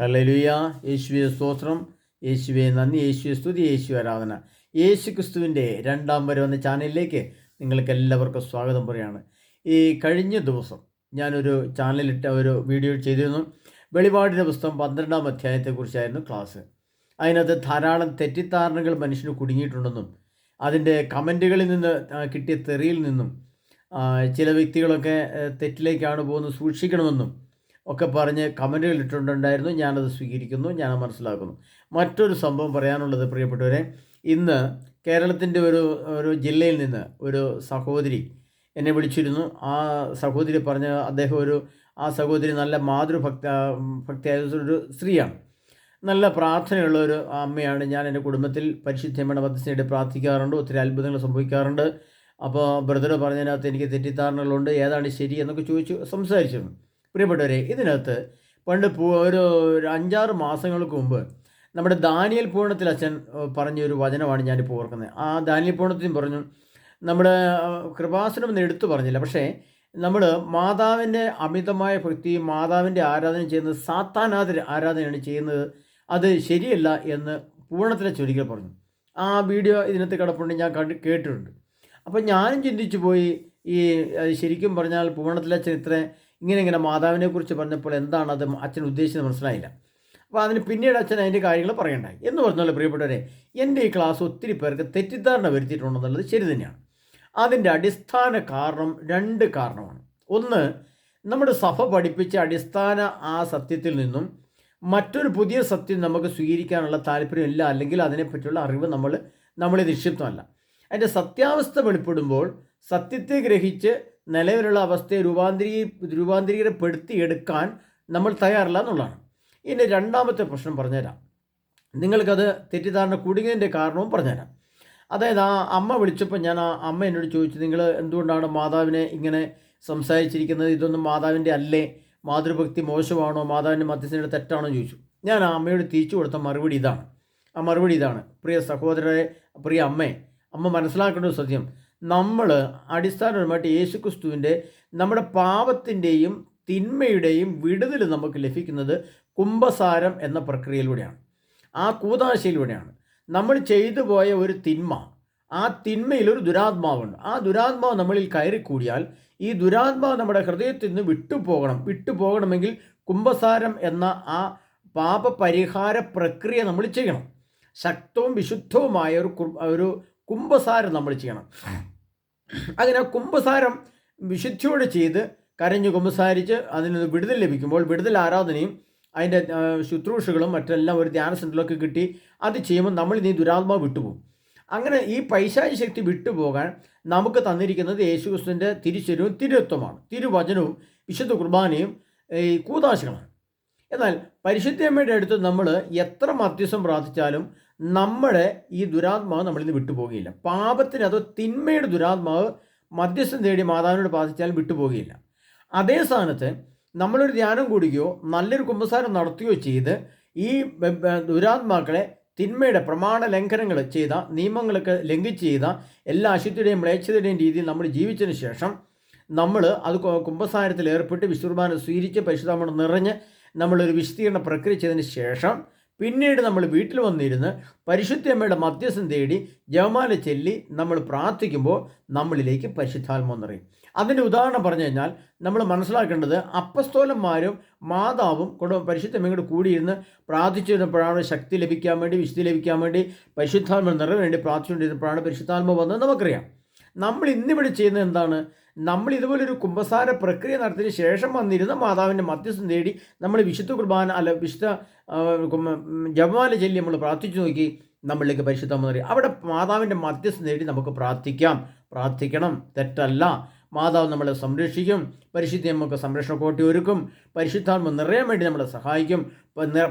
Hallelujah. യേശുവെ സ്തോത്രം. യേശുവെ നന്ദി. യേശുവെ സ്തുതി. യേശു ആരാധന. യേശു ക്രിസ്തുവിന്റെ രണ്ടാം വരവെന്ന ചാനലിലേക്ക് നിങ്ങൾക്ക് എല്ലാവർക്കും സ്വാഗതം പറയുകയാണ്. ഈ കഴിഞ്ഞ ദിവസം ഞാനൊരു ചാനലിട്ട ഒരു വീഡിയോ ചെയ്തിരുന്നു. വെളിപാടിന്റെ പുസ്തകം പന്ത്രണ്ടാം അധ്യായത്തെക്കുറിച്ചായിരുന്നു ക്ലാസ്. അതിനകത്ത് ധാരാളം തെറ്റിദ്ധാരണകൾ മനുഷ്യന് കുടുങ്ങിയിട്ടുണ്ടെന്നും അതിന്റെ കമന്റുകളിൽ നിന്ന് കിട്ടിയ തെറിയിൽ നിന്നും ചില വ്യക്തികളൊക്കെ തെറ്റിലേക്കാണ് പോകുന്നത് സൂക്ഷിക്കണമെന്നും ഒക്കെ പറഞ്ഞ് കമന്റുകൾ ഇട്ടിട്ടുണ്ടായിരുന്നു. ഞാനത് സ്വീകരിക്കുന്നു ഞാൻ മനസ്സിലാക്കുന്നു. മറ്റൊരു സംഭവം പറയാനുള്ളത് പ്രിയപ്പെട്ടവരെ ഇന്ന് കേരളത്തിന്റെ ഒരു ഒരു ജില്ലയിൽ നിന്ന് ഒരു സഹോദരി എന്നെ വിളിച്ചിരുന്നു. ആ സഹോദരി പറഞ്ഞ അദ്ദേഹം ഒരു ആ സഹോദരി നല്ല മാതൃഭക്ത ഭക്തിയായ ഒരു സ്ത്രീയാണ്. നല്ല പ്രാർത്ഥനയുള്ള ഒരു അമ്മയാണ്. ഞാൻ എന്റെ കുടുംബത്തിൽ പരിശുദ്ധമ്മയുടെ മധ്യസ്ഥയുടെ പ്രാർത്ഥിക്കാറുണ്ട്. ഒത്തിരി അത്ഭുതങ്ങൾ സംഭവിക്കാറുണ്ട്. അപ്പോൾ ബ്രദർ പറഞ്ഞതിനകത്ത് എനിക്ക് തെറ്റിദ്ധാരണകളുണ്ട്. ഏതാണ് ശരി എന്നൊക്കെ ചോദിച്ചു സംസാരിച്ചിരുന്നു. പ്രിയപ്പെട്ടവരെ ഇതിനകത്ത് പണ്ട് ഒരു അഞ്ചാറ് മാസങ്ങൾക്ക് മുമ്പ് നമ്മുടെ ദാനിയൽ പൂർണത്തിൽ അച്ഛൻ പറഞ്ഞൊരു വചനമാണ് ഞാനിപ്പോൾ ഓർക്കുന്നത്. ആ ദാനിയൽ പൂർണത്തിൽ പറഞ്ഞു നമ്മുടെ കൃപാസനം എന്ന് എടുത്തു പറഞ്ഞില്ല. പക്ഷേ നമ്മൾ മാതാവിന്റെ അമിതമായ ഭക്തി മാതാവിന്റെ ആരാധന ചെയ്യുന്നത് സാത്താനാദ ആരാധനയാണ് ചെയ്യുന്നത്. അത് ശരിയല്ല എന്ന് പൂർണത്തിലെ ചൊരിക്കൽ പറഞ്ഞു. ആ വീഡിയോ ഇതിനകത്ത് കിടപ്പുണ്ട് ഞാൻ കേട്ടിട്ടുണ്ട്. അപ്പോൾ ഞാനും ചിന്തിച്ചു പോയി ഈ ശരിക്കും പറഞ്ഞാൽ പൂർണത്തിലച്ഛൻ ഇത്ര ഇങ്ങനെ ഇങ്ങനെ മാതാവിനെക്കുറിച്ച് പറഞ്ഞപ്പോൾ എന്താണ് അത് അച്ഛൻ ഉദ്ദേശിച്ചത് മനസ്സിലായില്ല. അപ്പോൾ അതിന് പിന്നീട് അച്ഛൻ അതിന്റെ കാര്യങ്ങൾ പറയണ്ടായി എന്ന് പറഞ്ഞാൽ പ്രിയപ്പെട്ടവരെ എന്റെ ഈ ക്ലാസ് ഒത്തിരി പേർക്ക് തെറ്റിദ്ധാരണ വരുത്തിയിട്ടുണ്ടെന്നുള്ളത് ശരി തന്നെയാണ്. അതിന്റെ അടിസ്ഥാന കാരണം രണ്ട് കാരണമാണ്. ഒന്ന് നമ്മുടെ സഭ പഠിപ്പിച്ച അടിസ്ഥാന ആ സത്യത്തിൽ നിന്നും മറ്റൊരു പുതിയ സത്യം നമുക്ക് സ്വീകരിക്കാനുള്ള താല്പര്യമില്ല അല്ലെങ്കിൽ അതിനെപ്പറ്റിയുള്ള അറിവ് നമ്മൾ നമ്മളെ നിക്ഷിപ്തമല്ല. അതിന്റെ സത്യാവസ്ഥ വെളിപ്പെടുമ്പോൾ സത്യത്തെ ഗ്രഹിച്ച് നിലവിലുള്ള അവസ്ഥയെ രൂപാന്തരീ രൂപാന്തരീകരപ്പെടുത്തി എടുക്കാൻ നമ്മൾ തയ്യാറില്ല എന്നുള്ളതാണ്. ഇനി രണ്ടാമത്തെ പ്രശ്നം പറഞ്ഞുതരാം. നിങ്ങൾക്കത് തെറ്റിദ്ധാരണ കുടുങ്ങിയതിന്റെ കാരണവും പറഞ്ഞുതരാം. അതായത് ആ അമ്മ വിളിച്ചപ്പോൾ ഞാൻ ആ അമ്മ എന്നോട് ചോദിച്ചു നിങ്ങൾ എന്തുകൊണ്ടാണ് മാതാവിനെ ഇങ്ങനെ സംസാരിച്ചിരിക്കുന്നത്? ഇതൊന്നും മാതാവിന്റെ അല്ലേ? മാതൃഭക്തി മോശമാണോ? മാതാവിന്റെ മധ്യസ്ഥയുടെ തെറ്റാണോ? ചോദിച്ചു. ഞാൻ ആ അമ്മയോട് തിരിച്ചു കൊടുത്ത മറുപടി ഇതാണ്. ആ മറുപടി ഇതാണ്. പ്രിയ സഹോദരരെ പ്രിയ അമ്മേ അമ്മ മനസ്സിലാക്കേണ്ട സത്യം. നമ്മൾ അടിസ്ഥാനപരമായിട്ട് യേശുക്രിസ്തുവിന്റെ നമ്മുടെ പാപത്തിന്റെയും തിന്മയുടെയും വിടുതൽ നമുക്ക് ലഭിക്കുന്നത് കുംഭസാരം എന്ന പ്രക്രിയയിലൂടെയാണ്. ആ കൂതാശയിലൂടെയാണ്. നമ്മൾ ചെയ്തു പോയ ഒരു തിന്മ ആ തിന്മയിൽ ഒരു ദുരാത്മാവുണ്ട്. ആ ദുരാത്മാവ് നമ്മളിൽ കയറിക്കൂടിയാൽ ഈ ദുരാത്മാവ് നമ്മുടെ ഹൃദയത്തിൽ നിന്ന് വിട്ടുപോകണം. വിട്ടുപോകണമെങ്കിൽ കുംഭസാരം എന്ന ആ പാപപരിഹാര പ്രക്രിയ നമ്മൾ ചെയ്യണം. ശക്തവും വിശുദ്ധവുമായ ഒരു ഒരു കുംഭസാരം നമ്മൾ ചെയ്യണം. അങ്ങനെ കുംഭസാരം വിശുദ്ധിയോടെ ചെയ്ത് കരഞ്ഞു കുംഭസാരിച്ച് അതിന് വിടുതൽ ലഭിക്കുമ്പോൾ വിടുതൽ ആരാധനയും അതിന്റെ ശുശ്രൂഷകളും മറ്റെല്ലാം ഒരു ധ്യാന സെന്ററിലൊക്കെ കിട്ടി അത് ചെയ്യുമ്പോൾ നമ്മൾ നീ ദുരാത്മാവ് വിട്ടുപോകും. അങ്ങനെ ഈ പൈശാചി ശക്തി വിട്ടുപോകാൻ നമുക്ക് തന്നിരിക്കുന്നത് യേശുക്രിസ്തുവിന്റെ തിരിച്ചൊരു തിരുത്വമാണ്. തിരുവചനവും വിശുദ്ധ കുർബാനയും ഈ കൂതാശകളാണ്. എന്നാൽ പരിശുദ്ധമ്മയുടെ അടുത്ത് നമ്മൾ എത്ര മധ്യസ്ഥം പ്രാർത്ഥിച്ചാലും നമ്മുടെ ഈ ദുരാത്മാവ് നമ്മളിൽ നിന്ന് വിട്ടുപോകുകയില്ല. പാപത്തിന് അതോ തിന്മയുടെ ദുരാത്മാവ് മധ്യസ്ഥം തേടി മാതാവിനോട് പ്രാർത്ഥിച്ചാലും വിട്ടുപോകുകയില്ല. അതേ സ്ഥാനത്ത് നമ്മളൊരു ധ്യാനം കൂടുകയോ നല്ലൊരു കുമ്പസാരം നടത്തുകയോ ചെയ്ത് ഈ ദുരാത്മാക്കളെ തിന്മയുടെ പ്രമാണ ലംഘനങ്ങൾ ചെയ്ത നിയമങ്ങളൊക്കെ ലംഘിച്ച് ചെയ്ത എല്ലാ അശുദ്ധിയുടെയും മ്ലേച്ഛതയുടെയും രീതിയിൽ നമ്മൾ ജീവിച്ചതിന് ശേഷം നമ്മൾ അത് കുംഭസാരത്തിൽ ഏർപ്പെട്ട് വിശുർബാന സ്വീകരിച്ച് പരിശുദ്ധാമണം നിറഞ്ഞ് നമ്മളൊരു വിശദീകരണ പ്രക്രിയ ചെയ്തതിന് ശേഷം പിന്നീട് നമ്മൾ വീട്ടിൽ വന്നിരുന്ന് പരിശുദ്ധമ്മയുടെ മധ്യസ്ഥം തേടി ജവമാല ചെല്ലി നമ്മൾ പ്രാർത്ഥിക്കുമ്പോൾ നമ്മളിലേക്ക് പരിശുദ്ധാത്മ നിറയും അതിന്റെ ഉദാഹരണം പറഞ്ഞു കഴിഞ്ഞാൽ നമ്മൾ മനസ്സിലാക്കേണ്ടത് അപ്പസ്തോലന്മാരും മാതാവും കുടുംബ പരിശുദ്ധമ്മയോട് കൂടിയിരുന്ന് പ്രാർത്ഥിച്ചിരുന്നപ്പോഴാണ് ശക്തി ലഭിക്കാൻ വേണ്ടി വിശുദ്ധി ലഭിക്കാൻ വേണ്ടി പരിശുദ്ധാത്മ നിറവ് വേണ്ടി പ്രാർത്ഥിച്ചുകൊണ്ടിരുന്നപ്പോഴാണ് പരിശുദ്ധാത്മ വന്നത് നമുക്കറിയാം. നമ്മൾ ഇന്നിവിടെ ചെയ്യുന്നത് എന്താണ്? നമ്മൾ ഇതുപോലൊരു കുംഭസാര പ്രക്രിയ നടത്തിയതിന് ശേഷം വന്നിരുന്ന മാതാവിന്റെ മധ്യസ്ഥം തേടി നമ്മൾ വിശുദ്ധ കുർബാന അല്ല വിശുദ്ധ ജപമാല ചൊല്ലി നമ്മൾ പ്രാർത്ഥിച്ചു നോക്കി നമ്മളിലേക്ക് പരിശുദ്ധം പറയും അവിടെ മാതാവിന്റെ മധ്യസ്ഥം നേടി നമുക്ക് പ്രാർത്ഥിക്കാം. പ്രാർത്ഥിക്കണം. തെറ്റല്ല. മാതാവ് നമ്മളെ സംരക്ഷിക്കും. പരിശുദ്ധി നമുക്ക് സംരക്ഷണ കോട്ടി ഒരുക്കും. പരിശുദ്ധാത്മ നിറയാൻ വേണ്ടി നമ്മളെ സഹായിക്കും.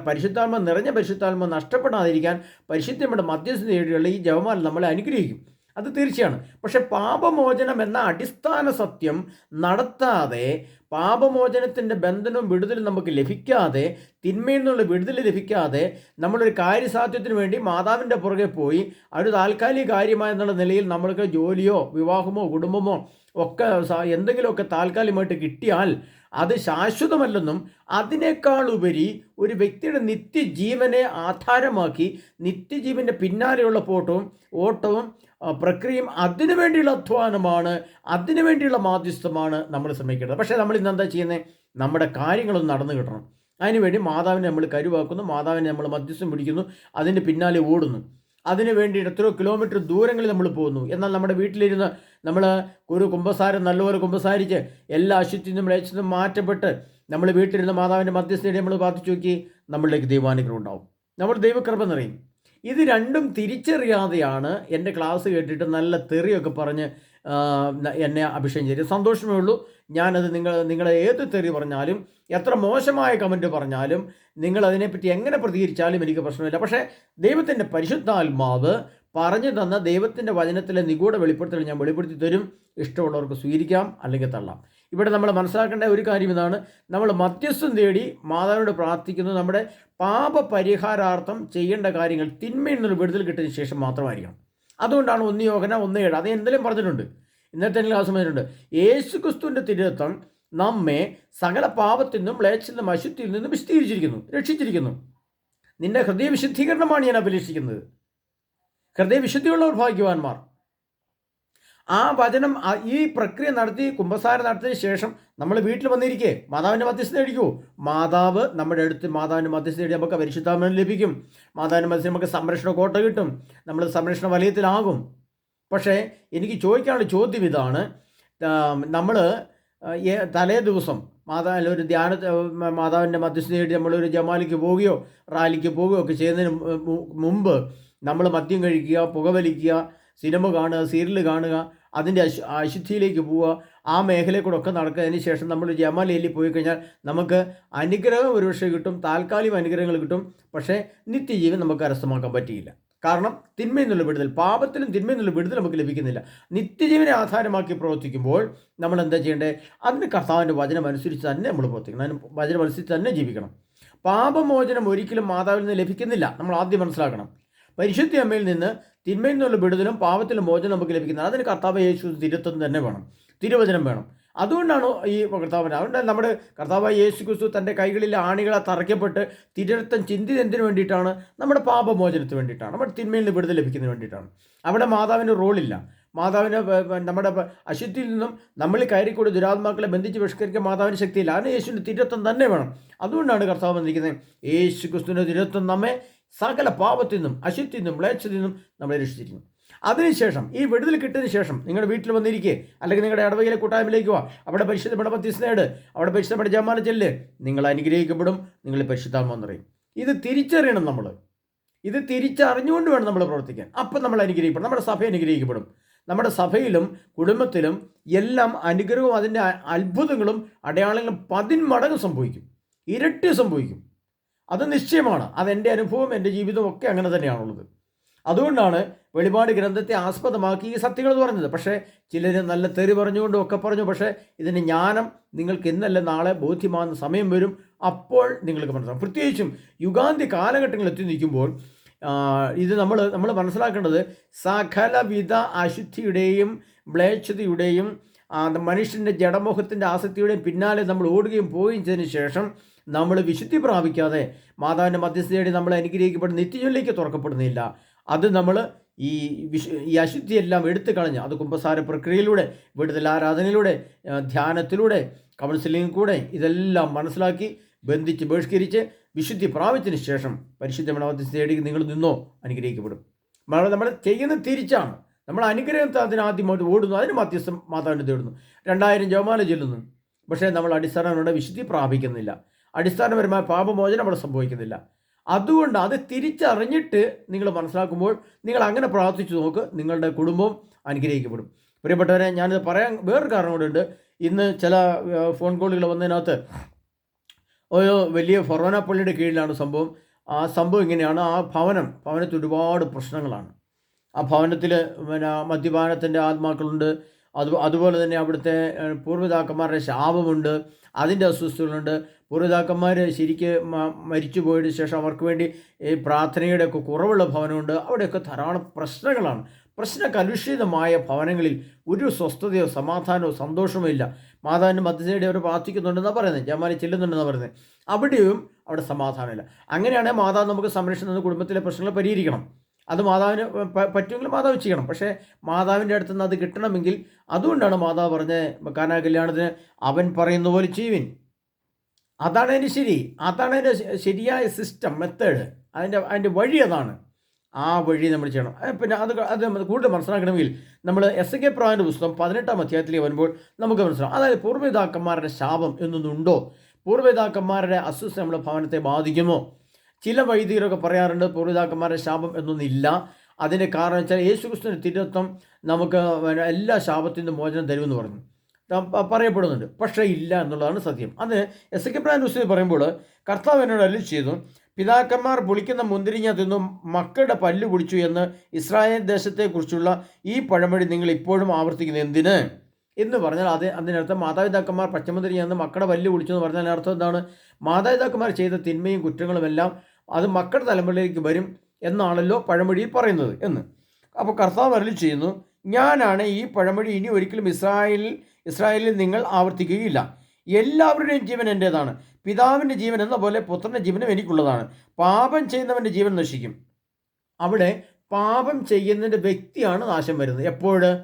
പരിശുദ്ധാത്മ നിറഞ്ഞ പരിശുദ്ധാത്മ നഷ്ടപ്പെടാതിരിക്കാൻ പരിശുദ്ധി നമ്മുടെ മധ്യസ്ഥ നേടിയുള്ള ഈ ജവമാൽ നമ്മളെ അനുഗ്രഹിക്കും. അത് തീർച്ചയാണ്. പക്ഷെ പാപമോചനം എന്ന അടിസ്ഥാന സത്യം നടത്താതെ പാപമോചനത്തിന്റെ ബന്ധനവും വിടുതലും നമുക്ക് ലഭിക്കാതെ തിന്മയിൽ നിന്നുള്ള വിടുതൽ ലഭിക്കാതെ നമ്മളൊരു കാര്യസാധ്യത്തിന് വേണ്ടി മാതാവിന്റെ പുറകെ പോയി ഒരു താൽക്കാലിക കാര്യമായെന്നുള്ള നിലയിൽ നമ്മൾക്ക് ജോലിയോ വിവാഹമോ കുടുംബമോ ഒക്കെ എന്തെങ്കിലുമൊക്കെ താൽക്കാലികമായിട്ട് കിട്ടിയാൽ അത് ശാശ്വതമല്ലെന്നും അതിനേക്കാൾ ഉപരി ഒരു വ്യക്തിയുടെ നിത്യജീവനെ ആധാരമാക്കി നിത്യജീവന്റെ പിന്നാലെയുള്ള പോട്ടവും ഓട്ടവും പ്രക്രിയയും അതിനു വേണ്ടിയുള്ള അധ്വാനമാണ് അതിനു വേണ്ടിയുള്ള മാധ്യസ്ഥമാണ് നമ്മൾ ശ്രമിക്കേണ്ടത്. പക്ഷേ നമ്മൾ ഇന്ന് എന്താ ചെയ്യുന്നത് നമ്മുടെ കാര്യങ്ങളൊന്നും നടന്നു കിട്ടണം. അതിനുവേണ്ടി മാതാവിനെ നമ്മൾ കരുവാക്കുന്നു മാതാവിനെ നമ്മൾ മധ്യസ്ഥം പിടിക്കുന്നു അതിന്റെ പിന്നാലെ ഓടുന്നു. അതിനു വേണ്ടി എത്രയോ കിലോമീറ്റർ ദൂരങ്ങളിൽ നമ്മൾ പോകുന്നു. എന്നാൽ നമ്മുടെ വീട്ടിലിരുന്ന് നമ്മൾ ഒരു കുമ്പസാരം നല്ലപോലെ കുമ്പസാരിച്ച് എല്ലാ അശുദ്ധിയും നമ്മൾ ലേശത്തും മാറ്റപ്പെട്ട് നമ്മൾ വീട്ടിലിരുന്ന് മാതാവിന്റെ മധ്യസ്ഥയുടെ നമ്മൾ പ്രാർത്ഥിച്ചു നോക്കി നമ്മളിലേക്ക് ദൈവാനുഗ്രഹം ഉണ്ടാവും. നമ്മൾ ദൈവകൃപ നിറയും. ഇത് രണ്ടും തിരിച്ചറിയാതെയാണ് എന്റെ ക്ലാസ് കേട്ടിട്ട് നല്ല തെറിയൊക്കെ പറഞ്ഞ് എന്നെ അഭിഷേകം ചെയ്ത് സന്തോഷമേ ഉള്ളൂ. ഞാനത് നിങ്ങൾ നിങ്ങളെ ഏത് തെറി പറഞ്ഞാലും എത്ര മോശമായ കമന്റ് പറഞ്ഞാലും നിങ്ങൾ അതിനെപ്പറ്റി എങ്ങനെ പ്രതികരിച്ചാലും എനിക്ക് പ്രശ്നമില്ല. പക്ഷേ ദൈവത്തിന്റെ പരിശുദ്ധാത്മാവ് പറഞ്ഞു തന്ന ദൈവത്തിന്റെ വചനത്തിലെ നിഗൂഢ വെളിപ്പെടുത്തൽ ഞാൻ വെളിപ്പെടുത്തി തരും. ഇഷ്ടമുള്ളവർക്ക് സ്വീകരിക്കാം അല്ലെങ്കിൽ തള്ളാം. ഇവിടെ നമ്മൾ മനസ്സിലാക്കേണ്ട ഒരു കാര്യം ഇതാണ്. നമ്മൾ മധ്യസ്ഥം തേടി മാതാവിനോട് പ്രാർത്ഥിക്കുന്നത് നമ്മുടെ പാപ പരിഹാരാർത്ഥം ചെയ്യേണ്ട കാര്യങ്ങൾ തിന്മയിൽ നിന്ന് വിടുതൽ കിട്ടിയതിന് ശേഷം മാത്രമായിരിക്കണം. അതുകൊണ്ടാണ് ഒന്ന് യോഗന ഒന്ന് ഏഴ്. അത് എന്തെങ്കിലും പറഞ്ഞിട്ടുണ്ട്. ഇന്നത്തെ ക്ലാസ് പറഞ്ഞിട്ടുണ്ട്. യേശു ക്രിസ്തുവിന്റെ തിരുത്തം നമ്മെ സകല പാപത്തിൽ നിന്നും ലേച്ചിൽ നിന്നും അശുദ്ധിയിൽ നിന്നും വിശദീകരിച്ചിരിക്കുന്നു രക്ഷിച്ചിരിക്കുന്നു. നിന്റെ ഹൃദയ വിശുദ്ധീകരണമാണ് ഞാൻ അഭിലഷിക്കുന്നത് ഹൃദയവിശുദ്ധിയുള്ളവർ ഭാഗ്യവാന്മാർ. ആ വചനം ഈ പ്രക്രിയ നടത്തി കുംഭസാരം നടത്തിയതിന് ശേഷം നമ്മൾ വീട്ടിൽ വന്നിരിക്കേ മാതാവിന്റെ മധ്യസ്ഥ അടിക്കൂ. മാതാവ് നമ്മുടെ അടുത്ത് മാതാവിന്റെ മധ്യസ്ഥ തേടി നമുക്ക് പരിശുദ്ധാമനം ലഭിക്കും. മാതാവിന്റെ മധ്യസ്ഥ നമുക്ക് സംരക്ഷണ കോട്ട കിട്ടും. നമ്മൾ സംരക്ഷണ വലയത്തിലാകും. പക്ഷേ എനിക്ക് ചോദിക്കാനുള്ള ചോദ്യം ഇതാണ്. നമ്മൾ തലേ ദിവസം മാതാ അല്ല ഒരു ധ്യാന മാതാവിന്റെ മധ്യസ്ഥ തേടി നമ്മളൊരു ജമാലിക്ക് പോവുകയോ റാലിക്ക് പോവുകയോ ഒക്കെ ചെയ്യുന്നതിന് മുമ്പ് നമ്മൾ മദ്യം കഴിക്കുക പുകവലിക്കുക സിനിമ കാണുക സീരിയൽ കാണുക അതിന്റെ അശു അശുദ്ധിയിലേക്ക് പോവുക ആ മേഖലയിൽ കൂടെ ഒക്കെ നടക്കുന്നതിന് ശേഷം നമ്മൾ ജമാലയിൽ പോയി കഴിഞ്ഞാൽ നമുക്ക് അനുഗ്രഹം ഒരുപക്ഷെ കിട്ടും താൽക്കാലിക അനുഗ്രഹങ്ങൾ കിട്ടും പക്ഷേ നിത്യജീവൻ നമുക്ക് കരസ്ഥമാക്കാൻ പറ്റിയില്ല. കാരണം തിന്മയിൽ നിന്നുള്ള വിടുതൽ പാപത്തിലും തിന്മയിൽ നിന്നുള്ള വിടുതൽ നമുക്ക് ലഭിക്കുന്നില്ല. നിത്യജീവനെ ആധാരമാക്കി പ്രവർത്തിക്കുമ്പോൾ നമ്മൾ എന്താ ചെയ്യേണ്ടത്? അതിന് കർത്താവിന്റെ വചനം അനുസരിച്ച് തന്നെ നമ്മൾ പ്രവർത്തിക്കണം. അതിന് വചനം അനുസരിച്ച് തന്നെ ജീവിക്കണം. പാപമോചനം ഒരിക്കലും മാതാവിൽ നിന്ന് ലഭിക്കുന്നില്ല. നമ്മൾ ആദ്യം മനസ്സിലാക്കണം. പരിശുദ്ധി അമ്മയിൽ നിന്ന് തിന്മയിൽ നിന്നുള്ള വിടുതലും പാപത്തിലും മോചനം നമുക്ക് ലഭിക്കുന്നത് അതിന് കർത്താവ് യേശു തിരുത്തം തന്നെ വേണം. തിരുവചനം വേണം. അതുകൊണ്ടാണ് ഈ കർത്താവിന് അതുകൊണ്ട് നമ്മുടെ കർത്താവ് യേശു ക്രിസ്തു തന്റെ കൈകളിൽ ആണികളെ തറയ്ക്കപ്പെട്ട് തിരുത്തം ചിന്തിത് എന്തിനു വേണ്ടിയിട്ടാണ്? നമ്മുടെ പാപമോചനത്തിന് വേണ്ടിയിട്ടാണ്. നമ്മുടെ തിന്മയിൽ നിന്ന് വിടുതൽ ലഭിക്കുന്നതിന് വേണ്ടിയിട്ടാണ്. അവിടെ മാതാവിന്റെ റോളില്ല. മാതാവിന് നമ്മുടെ അശുദ്ധിയിൽ നിന്നും നമ്മൾ കയറിക്കൂടി ദുരാത്മാക്കളെ ബന്ധിച്ച് ബഹിഷ്കരിക്കാൻ മാതാവിന് ശക്തിയില്ല. അതിന് യേശുവിന്റെ തിരുത്തം തന്നെ വേണം. അതുകൊണ്ടാണ് കർത്താവ് വന്നിരിക്കുന്നത്. യേശു ക്രിസ്തുവിന്റെ തിരുത്തം നമ്മെ സകല പാപത്തിൽ നിന്നും അശുദ്ധിയിൽ നിന്നും മ്ലേച്ഛത്തിൽ നിന്നും നമ്മളെ രക്ഷിച്ചിരിക്കുന്നു. അതിനുശേഷം ഈ വിടുതൽ കിട്ടിയതിന് ശേഷം നിങ്ങളുടെ വീട്ടിൽ വന്നിരിക്കുക അല്ലെങ്കിൽ നിങ്ങളുടെ ഇടവകയിലെ കൂട്ടായ്മയിലേക്ക് വാ. അവിടെ പരിശുദ്ധ പടപത്തിസ്നേട് അവിടെ പരിശുദ്ധ ജമാല ചെല്ല്. നിങ്ങൾ അനുഗ്രഹിക്കപ്പെടും നിങ്ങൾ പരിശുദ്ധാത്മ ഇത് തിരിച്ചറിയണം നമ്മൾ ഇത് തിരിച്ചറിഞ്ഞുകൊണ്ട് വേണം നമ്മൾ പ്രവർത്തിക്കാൻ. അപ്പം നമ്മൾ അനുഗ്രഹിക്കപ്പെടും നമ്മുടെ സഭ അനുഗ്രഹിക്കപ്പെടും. നമ്മുടെ സഭയിലും കുടുംബത്തിലും എല്ലാം അനുഗ്രഹവും അതിന്റെ അത്ഭുതങ്ങളും അടയാളങ്ങളും പതിന്മടങ്ങ് സംഭവിക്കും. ഇരട്ടി സംഭവിക്കും. അത് നിശ്ചയമാണ്. അതെന്റെ അനുഭവം എന്റെ ജീവിതവും ഒക്കെ അങ്ങനെ തന്നെയാണുള്ളത്. അതുകൊണ്ടാണ് വെളിപാട് ഗ്രന്ഥത്തെ ആസ്പദമാക്കി ഈ സത്യങ്ങൾ പറഞ്ഞത് പക്ഷേ ചിലർ നല്ല തെറി പറഞ്ഞുകൊണ്ടും ഒക്കെ പറഞ്ഞു. പക്ഷേ ഇതിന്റെ ജ്ഞാനം നിങ്ങൾക്ക് ഇന്നല്ല നാളെ ബോധ്യമാകുന്ന സമയം വരും. അപ്പോൾ നിങ്ങൾക്ക് മനസ്സിലാവും. പ്രത്യേകിച്ചും യുഗാന്തി കാലഘട്ടങ്ങളിൽ എത്തി നിൽക്കുമ്പോൾ ഇത് നമ്മൾ നമ്മൾ മനസ്സിലാക്കേണ്ടത് സകലവിധ അശുദ്ധിയുടെയും മ്ലേച്ഛതയുടെയും മനുഷ്യന്റെ ജഡമോഹത്തിന്റെ ആസക്തിയുടെയും പിന്നാലെ നമ്മൾ ഓടുകയും പോവുകയും ചെയ്തതിന് ശേഷം നമ്മൾ വിശുദ്ധി പ്രാപിക്കാതെ മാതാവിന്റെ മധ്യസ്ഥതയോടെ നമ്മൾ അനുഗ്രഹിക്കപ്പെടുന്ന നിത്യജീവനിലേക്ക് തുറക്കപ്പെടുന്നില്ല. അത് നമ്മൾ ഈ വിശു ഈ അശുദ്ധിയെല്ലാം എടുത്തു കളഞ്ഞ് അത് കുംഭസാര പ്രക്രിയയിലൂടെ വിടുതൽ ആരാധനയിലൂടെ ധ്യാനത്തിലൂടെ കൗൺസിലിംഗ് കൂടെ ഇതെല്ലാം മനസ്സിലാക്കി ബന്ധിച്ച് ബഹിഷ്കരിച്ച് വിശുദ്ധി പ്രാപിച്ചതിന് ശേഷം പരിശുദ്ധ തേടി നിങ്ങൾ നിന്നോ അനുഗ്രഹിക്കപ്പെടും. നമ്മൾ ചെയ്യുന്ന തിരിച്ചാണ്. നമ്മൾ അനുഗ്രഹത്തെ അതിനാദ്യമായിട്ട് ഓടുന്നു അതിന് മധ്യസ്ഥം മാതാവിനെ തേടുന്നു രണ്ടായിരം ജവമാല ചെല്ലുന്നു. പക്ഷേ നമ്മൾ അടിസ്ഥാനങ്ങളുടെ വിശുദ്ധി പ്രാപിക്കുന്നില്ല. അടിസ്ഥാനപരമായ പാപമോചനം അവിടെ സംഭവിക്കുന്നില്ല. അതുകൊണ്ട് അത് തിരിച്ചറിഞ്ഞിട്ട് നിങ്ങൾ മനസ്സിലാക്കുമ്പോൾ നിങ്ങൾ അങ്ങനെ പ്രാർത്ഥിച്ചു നോക്ക് നിങ്ങളുടെ കുടുംബം അനുഗ്രഹിക്കപ്പെടും. പ്രിയപ്പെട്ടവരെ ഞാനിത് പറയാൻ വേറൊരു കാരണം കൂടെ ഇന്ന് ചില ഫോൺ കോളുകൾ വന്നതിനകത്ത് ഒരു വലിയ ഫൊറോന പള്ളിയുടെ കീഴിലാണ് സംഭവം. ആ സംഭവം ഇങ്ങനെയാണ്. ആ ഭവനം ഭവനത്തിൽ ഒരുപാട് പ്രശ്നങ്ങളാണ്. ആ ഭവനത്തിൽ പിന്നെ മദ്യപാനത്തിന്റെ ആത്മാക്കളുണ്ട്. അത് അതുപോലെ തന്നെ അവിടുത്തെ പൂർവിതാക്കന്മാരുടെ ശാപമുണ്ട്. അതിന്റെ അസ്വസ്ഥതകളുണ്ട്. പൂർവിതാക്കന്മാർ ശരിക്ക് മരിച്ചു പോയതിനു ശേഷം അവർക്ക് വേണ്ടി ഈ പ്രാർത്ഥനയുടെ ഒക്കെ കുറവുള്ള ഭവനമുണ്ട്. അവിടെയൊക്കെ ധാരാളം പ്രശ്നങ്ങളാണ്. പ്രശ്ന കലുഷിതമായ ഭവനങ്ങളിൽ ഒരു സ്വസ്ഥതയോ സമാധാനമോ സന്തോഷമോ ഇല്ല. മാതാവിന്റെ മധ്യസ്ഥയുടെ അവർ പ്രാർത്ഥിക്കുന്നുണ്ടെന്നാണ് പറയുന്നത്. ജമാലി ചെല്ലുന്നുണ്ടെന്നാണ് പറയുന്നത്. അവിടെയും അവിടെ സമാധാനമില്ല. അങ്ങനെയാണെങ്കിൽ മാതാവ് നമുക്ക് സംരക്ഷണം കുടുംബത്തിലെ പ്രശ്നങ്ങൾ പരിഹരിക്കണം. അത് മാതാവിന് പറ്റുമെങ്കിൽ മാതാവ് ചെയ്യണം. പക്ഷേ മാതാവിന്റെ അടുത്ത് നിന്ന് അത് കിട്ടണമെങ്കിൽ അതുകൊണ്ടാണ് മാതാവ് പറഞ്ഞത് കാനാ കല്യാണത്തിന് അവൻ പറയുന്ന പോലെ ചെയ്യുവിൻ. അതാണ് അതിന്റെ ശരി. അതാണ് അതിന്റെ ശരിയായ സിസ്റ്റം മെത്തേഡ് അതിന്റെ അതിന്റെ വഴി അതാണ്. ആ വഴി നമ്മൾ ചെയ്യണം. പിന്നെ അത് അത് കൂടുതൽ മനസ്സിലാക്കണമെങ്കിൽ നമ്മൾ എസ് കെ പ്രാവിന്റെ പുസ്തകം പതിനെട്ടാം അധ്യായത്തിലേക്ക് വരുമ്പോൾ നമുക്ക് മനസ്സിലാവും. അതായത് പൂർവപിതാക്കന്മാരുടെ ശാപം എന്നൊന്നുണ്ടോ? പൂർവപിതാക്കന്മാരുടെ അസ്വസ്ഥ നമ്മുടെ ഭവനത്തെ ബാധിക്കുമോ? ചില വൈദികരൊക്കെ പറയാറുണ്ട് പൂർവിതാക്കന്മാരുടെ ശാപം എന്നൊന്നില്ല. അതിന്റെ കാരണം വെച്ചാൽ യേശു ക്രിസ്തുവിന്റെ തിരുത്വം നമുക്ക് എല്ലാ ശാപത്തിൽ നിന്നും മോചനം തരുമെന്ന് പറഞ്ഞു. പറയപ്പെടുന്നുണ്ട്. പക്ഷേ ഇല്ല എന്നുള്ളതാണ് സത്യം. അത് എസ് കെ പ്രാൻ പുസ്തകത്തിൽ പറയുമ്പോൾ കർത്താവ് എന്നോട് അല്ലി ചെയ്തു പിതാക്കന്മാർ പൊളിക്കുന്ന മുന്തിരിഞ്ഞ തിന്നും മക്കളുടെ പല്ല് പൊളിച്ചു എന്ന് ഇസ്രായേൽ ദേശത്തെക്കുറിച്ചുള്ള ഈ പഴമൊഴി നിങ്ങൾ ഇപ്പോഴും ആവർത്തിക്കുന്നത് എന്തിന്? എന്ന് പറഞ്ഞാൽ അത് അതിനർത്ഥം മാതാപിതാക്കന്മാർ പച്ചമുതിരി എന്ന് മക്കളെ വല്ല് വിളിച്ചു എന്ന് പറഞ്ഞാൽ അർത്ഥം എന്താണ്? മാതാപിതാക്കന്മാർ ചെയ്ത തിന്മയും കുറ്റങ്ങളുമെല്ലാം അത് മക്കളുടെ തലമുറയിലേക്ക് വരും എന്നാണല്ലോ പഴമൊഴിയിൽ പറയുന്നത് എന്ന്. അപ്പോൾ കർത്താവ് അരളി ചെയ്യുന്നു ഞാനാണ് ഈ പഴമൊഴി ഇനി ഒരിക്കലും ഇസ്രായേലിൽ ഇസ്രായേലിൽ നിങ്ങൾ ആവർത്തിക്കുകയില്ല. എല്ലാവരുടെയും ജീവൻ എന്റേതാണ് പിതാവിന്റെ ജീവൻ എന്ന പോലെ പുത്രന്റെ ജീവനും എനിക്കുള്ളതാണ്. പാപം ചെയ്യുന്നവന്റെ ജീവൻ നശിക്കും. അവിടെ പാപം ചെയ്യുന്നതിന്റെ വ്യക്തിയാണ് നാശം വരുന്നത്. എപ്പോൾ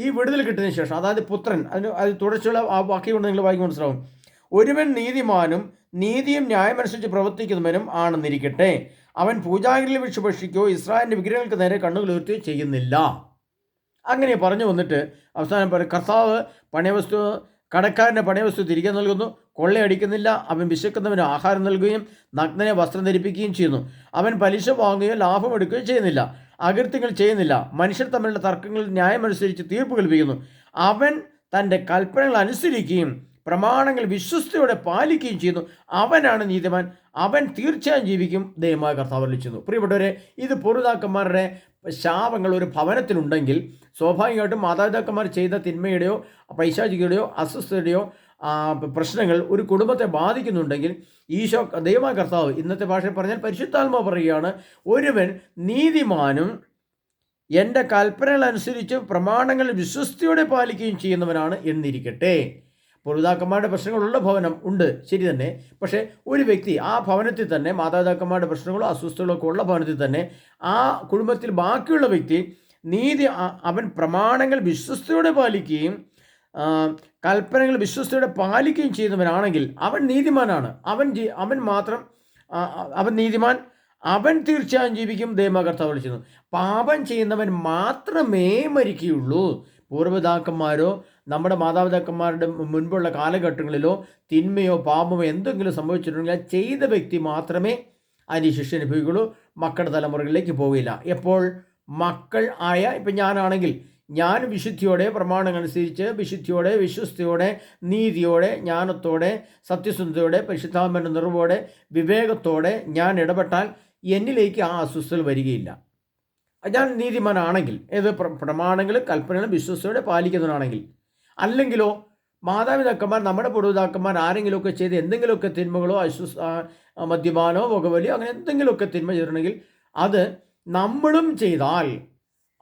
ഈ വിടുതൽ കിട്ടിയതിന് ശേഷം അതായത് പുത്രൻ അതിന് അത് തുടർച്ചയുള്ള ആ വാക്യം കൊണ്ട് നിങ്ങൾ വായിക്കും മനസ്സിലാവും. ഒരുവൻ നീതിമാനും നീതിയും ന്യായമനുസരിച്ച് പ്രവർത്തിക്കുന്നവനും ആണെന്നിരിക്കട്ടെ. അവൻ പൂജാഗിരിയിൽ വെച്ച് ഭക്ഷിക്കുകയോ ഇസ്രായേലിന്റെ വിഗ്രഹങ്ങൾക്ക് നേരെ കണ്ണുകൾ ഉയർത്തുകയോ ചെയ്യുന്നില്ല. അങ്ങനെ പറഞ്ഞു വന്നിട്ട് അവസാനം പറയും കർത്താവ് പണയവസ്തു കടക്കാരന്റെ പണയവസ്തു തിരികെ നൽകുന്നു കൊള്ളയടിക്കുന്നില്ല അവൻ വിശക്കുന്നവന് ആഹാരം നൽകുകയും നഗ്നനെ വസ്ത്രം ധരിപ്പിക്കുകയും ചെയ്യുന്നു. അവൻ പലിശ വാങ്ങുകയോ ലാഭം എടുക്കുകയോ ചെയ്യുന്നില്ല. അകൃത്യങ്ങൾ ചെയ്യുന്നില്ല. മനുഷ്യർ തമ്മിലുള്ള തർക്കങ്ങളിൽ ന്യായമനുസരിച്ച് തീർപ്പ് കൽപ്പിക്കുന്നു. അവൻ തന്റെ കൽപ്പനകൾ അനുസരിക്കുകയും പ്രമാണങ്ങൾ വിശ്വസ്തയോടെ പാലിക്കുകയും ചെയ്യുന്നു. അവനാണ് നീതിമാൻ. അവൻ തീർച്ചയായും ജീവിക്കും. ദൈവമായ കർത്താവ് ലഭിച്ചു പ്രിയപ്പെട്ടവരെ ഇത് പൊറുതാക്കന്മാരുടെ ശാപങ്ങൾ ഒരു ഭവനത്തിലുണ്ടെങ്കിൽ സ്വാഭാവികമായിട്ടും മാതാപിതാക്കന്മാർ ചെയ്ത തിന്മയുടെയോ പൈശാചികയുടെയോ അസ്വസ്ഥതയുടെയോ പ്രശ്നങ്ങൾ ഒരു കുടുംബത്തെ ബാധിക്കുന്നുണ്ടെങ്കിൽ ഈശോ ദൈവമായ കർത്താവ് ഇന്നത്തെ ഭാഷയിൽ പറഞ്ഞാൽ പരിശുദ്ധാത്മ പറയുകയാണ് ഒരുവൻ നീതിമാനും എന്റെ കൽപ്പനകൾ അനുസരിച്ച് പ്രമാണങ്ങൾ വിശ്വസ്തയോടെ പാലിക്കുകയും ചെയ്യുന്നവനാണ് എന്നിരിക്കട്ടെ. പൊതുതാക്കന്മാരുടെ പ്രശ്നങ്ങളുള്ള ഭവനം ഉണ്ട് ശരി തന്നെ. പക്ഷേ ഒരു വ്യക്തി ആ ഭവനത്തിൽ തന്നെ മാതാപിതാക്കന്മാരുടെ പ്രശ്നങ്ങളോ അസ്വസ്ഥകളോ ഒക്കെ ഉള്ള ഭവനത്തിൽ തന്നെ ആ കുടുംബത്തിൽ ബാക്കിയുള്ള വ്യക്തി നീതി അവൻ പ്രമാണങ്ങൾ വിശ്വസ്തയോടെ പാലിക്കുകയും കൽപ്പനകൾ വിശ്വസ്തയോടെ പാലിക്കുകയും ചെയ്യുന്നവരാണെങ്കിൽ അവൻ നീതിമാനാണ്. അവൻ അവൻ മാത്രം അവൻ നീതിമാൻ. അവൻ തീർച്ചയായും ജീവിക്കും ദൈവകർത്താവ് വിളിച്ചിരുന്നു. പാപം ചെയ്യുന്നവൻ മാത്രമേ മരിക്കുകയുള്ളൂ. പൂർവപിതാക്കന്മാരോ നമ്മുടെ മാതാപിതാക്കന്മാരുടെ മുൻപുള്ള കാലഘട്ടങ്ങളിലോ തിന്മയോ പാപമോ എന്തെങ്കിലും സംഭവിച്ചിട്ടുണ്ടെങ്കിൽ ആ ചെയ്ത വ്യക്തി മാത്രമേ അതിന് ശിക്ഷ അനുഭവിക്കുള്ളൂ മക്കളുടെ തലമുറകളിലേക്ക് പോവില്ല എപ്പോൾ? മക്കൾ ആയ ഇപ്പം ഞാനാണെങ്കിൽ ഞാൻ വിശുദ്ധിയോടെ പ്രമാണങ്ങൾ അനുസരിച്ച് വിശുദ്ധിയോടെ വിശ്വസ്തയോടെ നീതിയോടെ ജ്ഞാനത്തോടെ സത്യസന്ധതയോടെ പരിശുദ്ധാമന്റെ നിറവോടെ വിവേകത്തോടെ ഞാൻ ഇടപെട്ടാൽ എന്നിലേക്ക് ആ അസ്വസ്ഥത വരികയില്ല. ഞാൻ നീതിമാനാണെങ്കിൽ ഏത് പ്രമാണങ്ങൾ കൽപ്പനകളും വിശ്വസ്തയോടെ പാലിക്കുന്നവനാണെങ്കിൽ അല്ലെങ്കിലോ മാതാപിതാക്കന്മാർ നമ്മുടെ പൂർവിതാക്കന്മാർ ആരെങ്കിലുമൊക്കെ ചെയ്ത് എന്തെങ്കിലുമൊക്കെ തിന്മകളോ അശ്വസ് മദ്യപാനോ പുകവലിയോ അങ്ങനെ എന്തെങ്കിലുമൊക്കെ തിന്മ ചെയ്തിട്ടുണ്ടെങ്കിൽ അത് നമ്മളും ചെയ്താൽ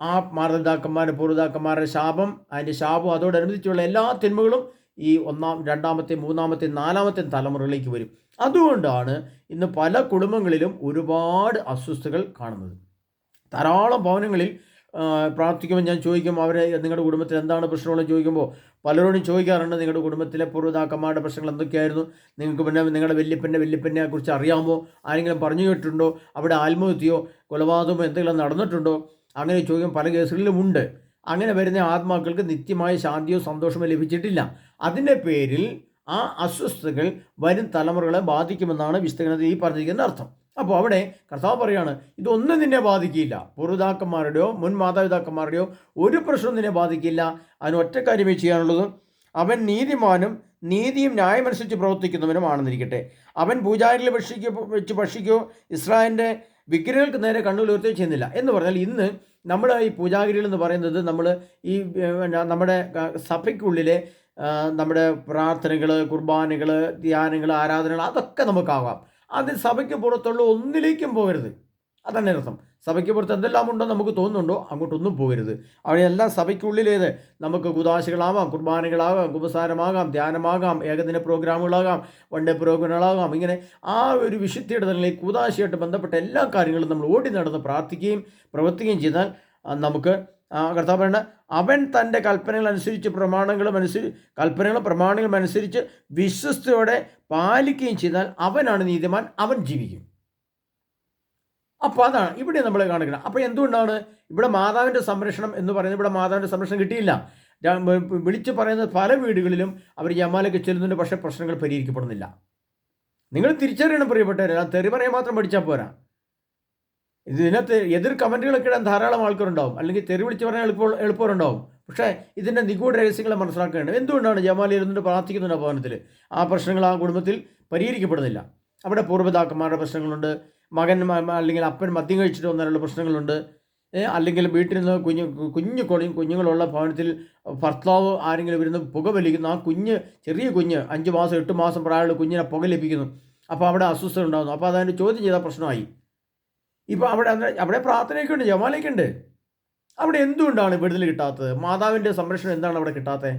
ആ മാതാപിതാക്കന്മാരുടെ പൂർവതാക്കന്മാരുടെ ശാപം അതിന്റെ ശാപം അതോടനുബന്ധിച്ചുള്ള എല്ലാ തിന്മകളും ഈ ഒന്നാം രണ്ടാമത്തെ മൂന്നാമത്തെ നാലാമത്തെ തലമുറകളിലേക്ക് വരും. അതുകൊണ്ടാണ് ഇന്ന് പല കുടുംബങ്ങളിലും ഒരുപാട് അസ്വസ്ഥകൾ കാണുന്നത്. ധാരാളം ഭവനങ്ങളിൽ പ്രാർത്ഥിക്കുമ്പോൾ ഞാൻ ചോദിക്കും അവരെ നിങ്ങളുടെ കുടുംബത്തിൽ എന്താണ് പ്രശ്നമുള്ളത് ചോദിക്കുമ്പോൾ പലരോടും ചോദിക്കാറുണ്ട് നിങ്ങളുടെ കുടുംബത്തിലെ പൂർവതാക്കന്മാരുടെ പ്രശ്നങ്ങൾ എന്തൊക്കെയായിരുന്നു? നിങ്ങൾക്ക് പിന്നെ നിങ്ങളുടെ വല്യപ്പന്റെ വല്യപ്പനെ കുറിച്ച് അറിയാമോ? ആരെങ്കിലും പറഞ്ഞു കേട്ടിട്ടുണ്ടോ? അവിടെ ആത്മഹത്യയോ കൊലപാതകമോ എന്തെങ്കിലും നടന്നിട്ടുണ്ടോ? അങ്ങനെ ചോദ്യം പല കേസുകളിലും ഉണ്ട് അങ്ങനെ വരുന്ന ആത്മാക്കൾക്ക് നിത്യമായ ശാന്തിയോ സന്തോഷമോ ലഭിച്ചിട്ടില്ല. അതിന്റെ പേരിൽ ആ അസ്വസ്ഥതകൾ വരും തലമുറകളെ ബാധിക്കുമെന്നാണ് വിസ്തീർണത്തിൽ ഈ പറഞ്ഞിരിക്കുന്ന അർത്ഥം. അപ്പോൾ അവിടെ കർത്താവ് പറയാണ് ഇതൊന്നും നിന്നെ ബാധിക്കില്ല. പൂർവിതാക്കന്മാരുടെയോ മുൻ മാതാപിതാക്കന്മാരുടെയോ ഒരു പ്രശ്നവും നിന്നെ ബാധിക്കില്ല. അതിന് ഒറ്റ കാര്യമേ ചെയ്യാനുള്ളത് അവൻ നീതിമാനും നീതിയും ന്യായമനുസരിച്ച് പ്രവർത്തിക്കുന്നവനുമാണെന്നിരിക്കട്ടെ. അവൻ പൂജാരിൽ ഭക്ഷിക്കോ വെച്ച് ഭക്ഷിക്കോ. ഇസ്രായേലിന്റെ വിഗ്രഹങ്ങൾക്ക് നേരെ കണ്ണുകൾ ഉയർത്തുകയോ ചെയ്യുന്നില്ല. എന്ന് പറഞ്ഞാൽ ഇന്ന് നമ്മൾ ഈ പൂജാഗിരികൾ എന്ന് പറയുന്നത് നമ്മൾ ഈ നമ്മുടെ സഭയ്ക്കുള്ളിലെ നമ്മുടെ പ്രാർത്ഥനകൾ കുർബാനകൾ ധ്യാനങ്ങൾ ആരാധനകൾ അതൊക്കെ നമുക്കാവാം. അത് സഭയ്ക്ക് പുറത്തുള്ള ഒന്നിലേക്കും പോകരുത്. അതാണ് അർത്ഥം സഭയ്ക്ക് പുറത്ത് എന്തെല്ലാം ഉണ്ടോ നമുക്ക് തോന്നുന്നുണ്ടോ അങ്ങോട്ടൊന്നും പോകരുത്. അവിടെയെല്ലാം സഭയ്ക്കുള്ളിലേത്. നമുക്ക് കുതാശകളാവാം കുർബാനകളാകാം കുപസാരമാകാം ധ്യാനമാകാം ഏകദിന പ്രോഗ്രാമുകളാകാം വൺ ഡേ പ്രോഗ്രാമുകളാകാം ഇങ്ങനെ ആ ഒരു വിശുദ്ധിയുടെ തന്നെ കുതാശയായിട്ട് ബന്ധപ്പെട്ട എല്ലാ കാര്യങ്ങളും നമ്മൾ ഓടി നടന്ന് പ്രാർത്ഥിക്കുകയും പ്രവർത്തിക്കുകയും ചെയ്താൽ നമുക്ക് കർത്താവ് പറയുന്നത് അവൻ തന്റെ കൽപ്പനകൾ അനുസരിച്ച് പ്രമാണങ്ങളും അനുസരിച്ച് കൽപ്പനകളും പ്രമാണങ്ങളും അനുസരിച്ച് വിശ്വസ്തയോടെ പാലിക്കുകയും ചെയ്താൽ അവനാണ് നീതിമാൻ അവൻ ജീവിക്കും. അപ്പോൾ അതാണ് ഇവിടെ നമ്മൾ കാണിക്കണം. അപ്പോൾ എന്തുകൊണ്ടാണ് ഇവിടെ മാതാവിന്റെ സംരക്ഷണം എന്ന് പറയുന്നത്? ഇവിടെ മാതാവിന്റെ സംരക്ഷണം കിട്ടിയില്ല. വിളിച്ചു പറയുന്നത് പല വീടുകളിലും അവർ ജമാലൊക്കെ ചെല്ലുന്നുണ്ട് പക്ഷേ പ്രശ്നങ്ങൾ പരിഹരിക്കപ്പെടുന്നില്ല. നിങ്ങൾ തിരിച്ചറിയണം പ്രിയപ്പെട്ടവരെ. ആ തെറി പറയാൻ മാത്രം പഠിച്ചാൽ പോരാ. ഇതിനകത്ത് എതിർ കമന്റുകളൊക്കെ ഇടാൻ ധാരാളം ആൾക്കാരുണ്ടാവും. അല്ലെങ്കിൽ തെറി വിളിച്ച് പറയാൻ എളുപ്പം എളുപ്പമുണ്ടാവും പക്ഷേ ഇതിന്റെ നിഗൂഢ രഹസ്യങ്ങളെ മനസ്സിലാക്കേണ്ടത് എന്തുകൊണ്ടാണ് ജമാലി ഇരുന്നിട്ട് പ്രാർത്ഥിക്കുന്നുണ്ട് ഭവനത്തിൽ ആ പ്രശ്നങ്ങൾ ആ കുടുംബത്തിൽ പരിഹരിക്കപ്പെടുന്നില്ല. അവിടെ പൂർവതാക്കന്മാരുടെ പ്രശ്നങ്ങളുണ്ട്. മകൻ അല്ലെങ്കിൽ അപ്പൻ മദ്യം കഴിച്ചിട്ട് വന്നാലുള്ള പ്രശ്നങ്ങളുണ്ട്. അല്ലെങ്കിൽ വീട്ടിൽ നിന്ന് കുഞ്ഞു കുഞ്ഞു കൊളിയും കുഞ്ഞുങ്ങളുള്ള ഭവനത്തിൽ ഭർത്താവ് ആരെങ്കിലും വരുന്ന പുക വലിക്കുന്നു ആ കുഞ്ഞ് ചെറിയ കുഞ്ഞ് അഞ്ച് മാസം എട്ട് മാസം പ്രായമുള്ള കുഞ്ഞിനെ പുക ലഭിക്കുന്നു അപ്പോൾ അവിടെ അസ്വസ്ഥത ഉണ്ടാകുന്നു. അപ്പോൾ അതതിന് ചോദ്യം ചെയ്താൽ പ്രശ്നമായി. ഇപ്പോൾ അവിടെ അവിടെ പ്രാർത്ഥനയൊക്കെ ഉണ്ട് ജമാലയൊക്കെ ഉണ്ട്. അവിടെ എന്തുകൊണ്ടാണ് വിടുതൽ കിട്ടാത്തത്? മാതാവിന്റെ സംരക്ഷണം എന്താണ് അവിടെ കിട്ടാത്തത്?